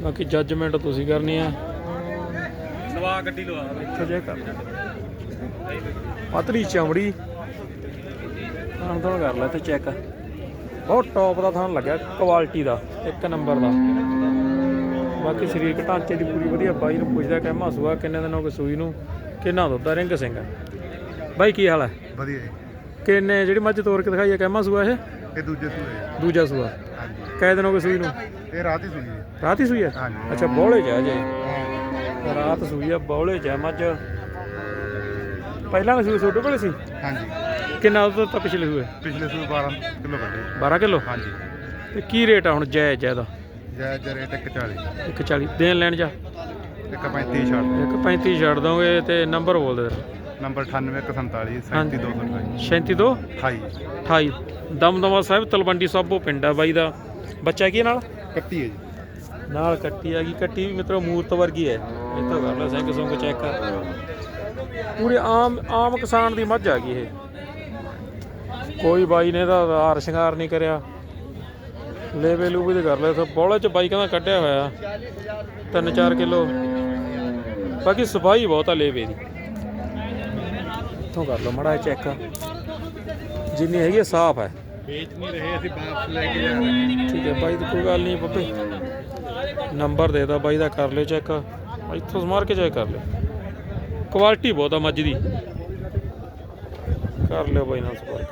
Speaker 1: ਬਾਕੀ ਜੱਜਮੈਂਟ ਤੁਸੀਂ ਕਰਨੀ ਆ। ਲਵਾ ਗੱਡੀ ਲਵਾ। ਇੱਥੋਂ ਜੇ ਕਰ। ਪਤਲੀ ਚਮੜੀ। ਥਾਣ ਥਣ ਕਰ ਲੈ ਤੇ ਚੈੱਕ ਬਹੁਤ ਟੌਪ ਦਾ ਥਾਣ ਲੱਗਿਆ ਕੁਆਲਿਟੀ ਦਾ ਇੱਕ ਨੰਬਰ ਦਾ। ਬਾਕੀ ਸਰੀਰਕ ਢਾਂਚੇ ਦੀ ਪੂਰੀ ਵਧੀਆ ਬਾਈ ਨੂੰ ਪੁੱਛਦਾ ਕਿ ਮਾਸੂਆ ਕਿੰਨੇ ਦਿਨ ਹੋ ਗਏ ਸੂਈ ਨੂੰ ਕਿੰਨਾ ਦੁੱਧ ਆ ਰਿੰਗ ਸਿੰਘ। ਬਾਈ ਕੀ ਹਾਲ ਹੈ
Speaker 6: ਵਧੀਆ ਜੀ।
Speaker 1: ਕਿੰਨੇ ਜਿਹੜੀ ਮੱਝ ਤੋਰ ਕੇ ਦਿਖਾਈ ਹੈ ਕਹਿਮਾ ਸੂਆ ਇਹ?
Speaker 6: ਇਹ ਦੂਜੇ ਸੂਏ
Speaker 1: ਦੂਜਾ ਸੂਆ।
Speaker 6: ਹਾਂਜੀ।
Speaker 1: ਕੈ ਦਿਨ ਹੋ ਗਏ ਸੂਈ ਨੂੰ?
Speaker 6: ਇਹ ਰਾਤ ਹੀ ਸੂਈ ਜੀ
Speaker 1: ਰਾਤ ਹੀ ਸੂਈ ਹੈ?
Speaker 6: ਹਾਂਜੀ।
Speaker 1: ਅੱਛਾ ਬੌਲੇ ਚ ਆ ਜੇ। ਰਾਤ ਸੂਈ ਆ ਬੌਲੇ ਚ ਆ ਮੱਝ। ਪਹਿਲਾਂ ਵੀ ਸੂਈ ਛੋਟੇ ਕੋਲੇ ਸੀ?
Speaker 6: ਹਾਂਜੀ।
Speaker 1: ਕਿੰਨਾ ਦੁੱਧ ਤਾਂ ਪਿਛਲੇ ਸੂਏ
Speaker 6: ਪਿਛਲੇ ਸੂਏ 12 ਕਿਲੋ ਕੱਢੇ।
Speaker 1: 12 ਕਿਲੋ?
Speaker 6: ਹਾਂਜੀ।
Speaker 1: ਤੇ ਕੀ ਰੇਟ ਆ ਹੁਣ ਜੈ ਜੈ ਦਾ
Speaker 6: ਜੈ ਜੈ ਰੇਟ 140
Speaker 1: 140 ਦੇਣ ਲੈਣ ਜਾ?
Speaker 6: ਇੱਕ 35 ਛੱਡ
Speaker 1: ਇੱਕ 35 ਛੱਡ ਦੋਗੇ ਤੇ ਨੰਬਰ ਬੋਲ ਦੇ
Speaker 6: ਨੰਬਰ 9847
Speaker 1: ਹਾਂਜੀ।
Speaker 6: 37200
Speaker 1: 37
Speaker 6: 28
Speaker 1: 28 ਦਮਦਮਾ ਸਾਹਿਬ ਤਲਵੰਡੀ ਸਾਬੋ ਪਿੰਡ ਆ ਬਾਈ ਦਾ। ਬੱਚਾ ਕੀ ਨਾਲ?
Speaker 6: ਕੱਤੀ ਹੈ ਜੀ।
Speaker 1: ਨਾਲ ਕੱਟੀ ਆ ਗਈ। ਕੱਟੀ ਵੀ ਮਿੱਤਰੋ ਮੂਰਤ ਵਰਗੀ ਹੈ। ਇਹ ਤਾਂ ਕਰ ਲੈ ਸਿੰਘ ਸੁੰਗ ਚੈੱਕ ਪੂਰੇ ਆਮ ਆਮ ਕਿਸਾਨ ਦੀ ਮੱਝ ਆ ਗਈ ਇਹ। ਕੋਈ ਬਾਈ ਨੇ ਤਾਂ ਹਾਰ ਸ਼ਿੰਗਾਰ ਨਹੀਂ ਕਰਿਆ। ਲੇਵੇ ਲੂਵੇ ਤੇ ਕਰ ਲਿਆ ਸੋ ਬੋਲੇ ਚ ਬਾਈ ਕਹਿੰਦਾ ਕੱਢਿਆ ਹੋਇਆ। 3-4 ਕਿਲੋ। ਬਾਕੀ ਸਫ਼ਾਈ ਬਹੁਤ ਆ ਲੇਵੇ ਦੀ। ਇੱਥੋਂ ਕਰ ਲਓ ਮੜਾ ਚੈੱਕ। ਜਿੰਨੀ ਹੈਗੀ ਸਾਫ਼ ਹੈ
Speaker 6: ਵੇਚ ਨਹੀਂ ਰਹੇ ਅਸੀਂ ਵਾਪਸ ਲੈ ਕੇ ਜਾ ਰਹੇ
Speaker 1: ਠੀਕ ਹੈ ਬਾਈ ਦੀ ਕੋਈ ਗੱਲ ਨਹੀਂ ਬੱਬੇ। ਨੰਬਰ ਦੇ ਦਾ ਬਾਈ ਦਾ ਕਰ ਲਿਓ ਚੈੱਕ। ਇੱਥੋਂ ਸਮਾਰ ਕੇ ਚੈੱਕ ਕਰ ਲਿਓ। ਕੁਆਲਿਟੀ ਬਹੁਤ ਆ ਮੱਝ ਦੀ। ਕਰ ਲਿਓ ਬਾਈ ਨਾਲ ਸੰਪਰਕ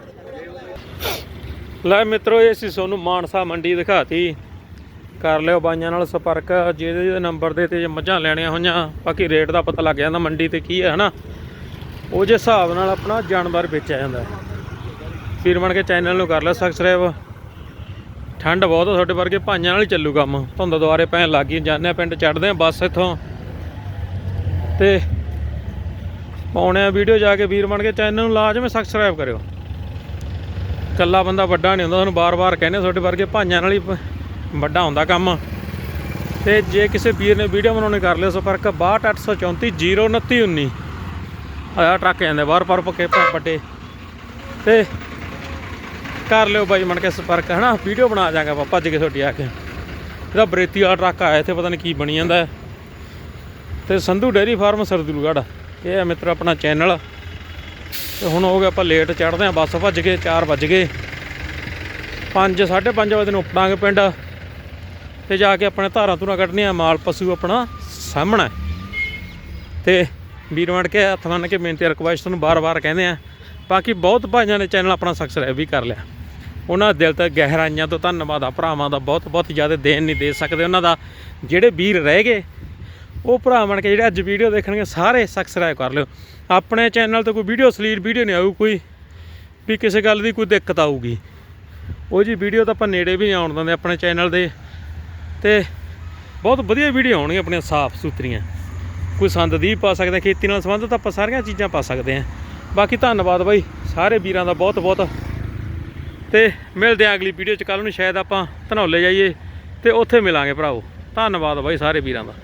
Speaker 1: ਲੈ ਮਿੱਤਰੋ ਇਹ ਸੀ ਤੁਹਾਨੂੰ ਮਾਨਸਾ ਮੰਡੀ ਦਿਖਾਤੀ। ਕਰ ਲਿਓ ਬਾਈਆਂ ਨਾਲ ਸੰਪਰਕ ਜਿਹਦੇ ਜਿਹਦੇ ਨੰਬਰ ਦੇ ਤੇ ਮੱਝਾਂ ਲੈਣੀਆਂ ਹੋਈਆਂ। ਬਾਕੀ ਰੇਟ ਦਾ ਪਤਾ ਲੱਗ ਜਾਂਦਾ ਮੰਡੀ ਤੇ ਕੀ ਹੈ ਹਨਾ? ਉਹ ਜੇ ਹਿਸਾਬ ਨਾਲ ਆਪਣਾ ਜਾਨਵਰ ਵੇਚਿਆ ਜਾਂਦਾ। ਫਿਰ ਬਣ ਕੇ ਚੈਨਲ ਨੂੰ ਕਰ ਲਿਓ ਸਬਸਕ੍ਰਾਈਬ ਠੰਡ ਬਹੁਤ ਆ ਤੁਹਾਡੇ ਵਰਗੇ ਭਾਈਆਂ ਨਾਲ ਹੀ ਚੱਲੂ ਕੰਮ। ਧੁੰਦ ਦੁਆਰੇ ਪੈਣ ਲੱਗ ਗਈ ਜਾਂਦੇ ਆ ਪਿੰਡ ਚੜਦੇ ਆ ਬੱਸ ਇੱਥੋਂ। ਤੇ ਪਾਉਣੇ ਆ ਵੀਡੀਓ ਜਾ ਕੇ ਵੀਰ ਬਣ ਕੇ ਚੈਨਲ ਨੂੰ ਲਾਜ਼ਮੀ ਸਬਸਕ੍ਰਾਈਬ ਕਰਿਓ। ਕੱਲਾ ਬੰਦਾ ਵੱਡਾ ਨਹੀਂ ਹੁੰਦਾ ਤੁਹਾਨੂੰ ਬਾਰ-ਬਾਰ ਕਹਿੰਦੇ ਤੁਹਾਡੇ ਵਰਗੇ ਭਾਈਆਂ ਨਾਲ ਹੀ ਵੱਡਾ ਹੁੰਦਾ ਕੰਮ। ਤੇ ਜੇ ਕਿਸੇ ਵੀਰ ਨੇ ਵੀਡੀਓ ਬਣਾਉਣੀ ਕਰ ਲਿਓ ਸੰਪਰਕ 62834 02919 ਆਇਆ ਟਰੱਕ ਜਾਂਦੇ, ਬਾਹਰ ਪਰ ਪੱਕੇ ਪੱਟੇ ਵੱਡੇ। ਤੇ ਕਰ ਲਿਓ ਬਾਈ ਮਣ ਕੇ ਸੰਪਰਕ, ਹਨਾ? ਵੀਡੀਓ ਬਣਾ ਜਾਗਾ ਆਪਾਂ, ਭੱਜ ਕੇ ਛੋਟੀ ਆ ਕੇ। ਇਹਦਾ ਬਰੇਤੀ ਵਾਲਾ ਟਰੱਕ ਆਇਆ ਇੱਥੇ ਪਤਾ ਨਹੀਂ ਕੀ ਬਣੀ ਜਾਂਦਾ। ਹੈ। ਤੇ ਸੰਧੂ ਡੇਰੀ ਫਾਰਮ, ਸਰਦੂਲਗੜ੍ਹ। ਇਹ ਹੈ ਮਿੱਤਰ ਆਪਣਾ ਚੈਨਲ। ਤੇ ਹੁਣ ਹੋ ਗਿਆ ਆਪਾਂ ਲੇਟ ਚੜਦੇ ਆ, ਬੱਸ ਭੱਜ ਗਏ 4 ਵੱਜ ਗਏ। 5 5:30 ਵਜੇ ਨੂੰ ਉਪੜਾਂਗੇ ਪਿੰਡ। ਤੇ ਜਾ ਕੇ ਆਪਣੇ ਧਾਰਾਂ ਧੂਰਾਂ ਕੱਢਣੀਆਂ, ਮਾਲ ਪਸ਼ੂ ਆਪਣਾ ਸਾਹਮਣਾ ਹੈ। ਤੇ ਵੀਰ ਬਣ ਕੇ ਹੱਥ ਮੰਨ ਕੇ ਬੇਨਤੀ ਰਿਕੁਐਸਟ ਤੁਹਾਨੂੰ ਬਾਰ-ਬਾਰ ਕਹਿੰਦੇ ਆ। ਬਾਕੀ ਬਹੁਤ ਭਾਈਆਂ ਨੇ ਚੈਨਲ ਆਪਣਾ ਸਬਸਕ੍ਰਾਈਬ ਵੀ ਕਰ ਲਿਆ। ਉਹਨਾਂ ਦਿਲ ਤੋਂ ਗਹਿਰਾਈਆਂ ਤੋਂ ਧੰਨਵਾਦ ਆ, ਭਰਾਵਾਂ ਦਾ ਬਹੁਤ ਬਹੁਤ ਜ਼ਿਆਦਾ ਦੇਣ ਨਹੀਂ ਦੇ ਸਕਦੇ ਉਹਨਾਂ ਦਾ। ਜਿਹੜੇ ਵੀਰ ਰਹਿ ਗਏ ਉਹ ਭਰਾ ਬਣ ਕੇ ਜਿਹੜੇ ਅੱਜ ਵੀਡੀਓ ਦੇਖਣਗੇ, ਸਾਰੇ ਸਬਸਕ੍ਰਾਈਬ ਕਰ ਲਿਓ। ਆਪਣੇ ਚੈਨਲ ਤੇ ਕੋਈ ਵੀਡੀਓ ਸਲੀਰ ਵੀਡੀਓ ਨਹੀਂ ਆਊ ਕੋਈ, ਵੀ ਕਿਸੇ ਗੱਲ ਦੀ ਕੋਈ ਦਿੱਕਤ ਆਊਗੀ। ਉਹ ਜੀ ਵੀਡੀਓ ਤਾਂ ਆਪਾਂ ਨੇੜੇ ਵੀ ਆਉਣ ਦਿੰਦੇ ਆਪਣੇ ਚੈਨਲ ਦੇ। ਤੇ ਬਹੁਤ ਵਧੀਆ ਵੀਡੀਓ ਆਉਣਗੀਆਂ ਆਪਣੀਆਂ ਸਾਫ਼ ਸੁਥਰੀਆਂ। ਕੋਈ ਸੰਦ ਦੀ ਪਾ ਸਕਦੇ ਖੇਤੀ ਨਾਲ ਸੰਬੰਧਿਤ ਆਪਾਂ ਸਾਰੀਆਂ ਚੀਜ਼ਾਂ ਪਾ ਸਕਦੇ ਹਾਂ ਬਾਕੀ ਧੰਨਵਾਦ ਬਾਈ, ਸਾਰੇ ਵੀਰਾਂ ਦਾ ਬਹੁਤ ਬਹੁਤ। ਤੇ ਮਿਲਦੇ ਆਂ ਅਗਲੀ ਵੀਡੀਓ ਚ ਕੱਲ ਨੂੰ ਸ਼ਾਇਦ ਆਪਾਂ ਧਨੌਲੇ ਜਾਈਏ, ਤੇ ਉੱਥੇ ਮਿਲਾਂਗੇ ਭਰਾਓ ਧੰਨਵਾਦ ਬਾਈ, ਸਾਰੇ ਵੀਰਾਂ ਦਾ।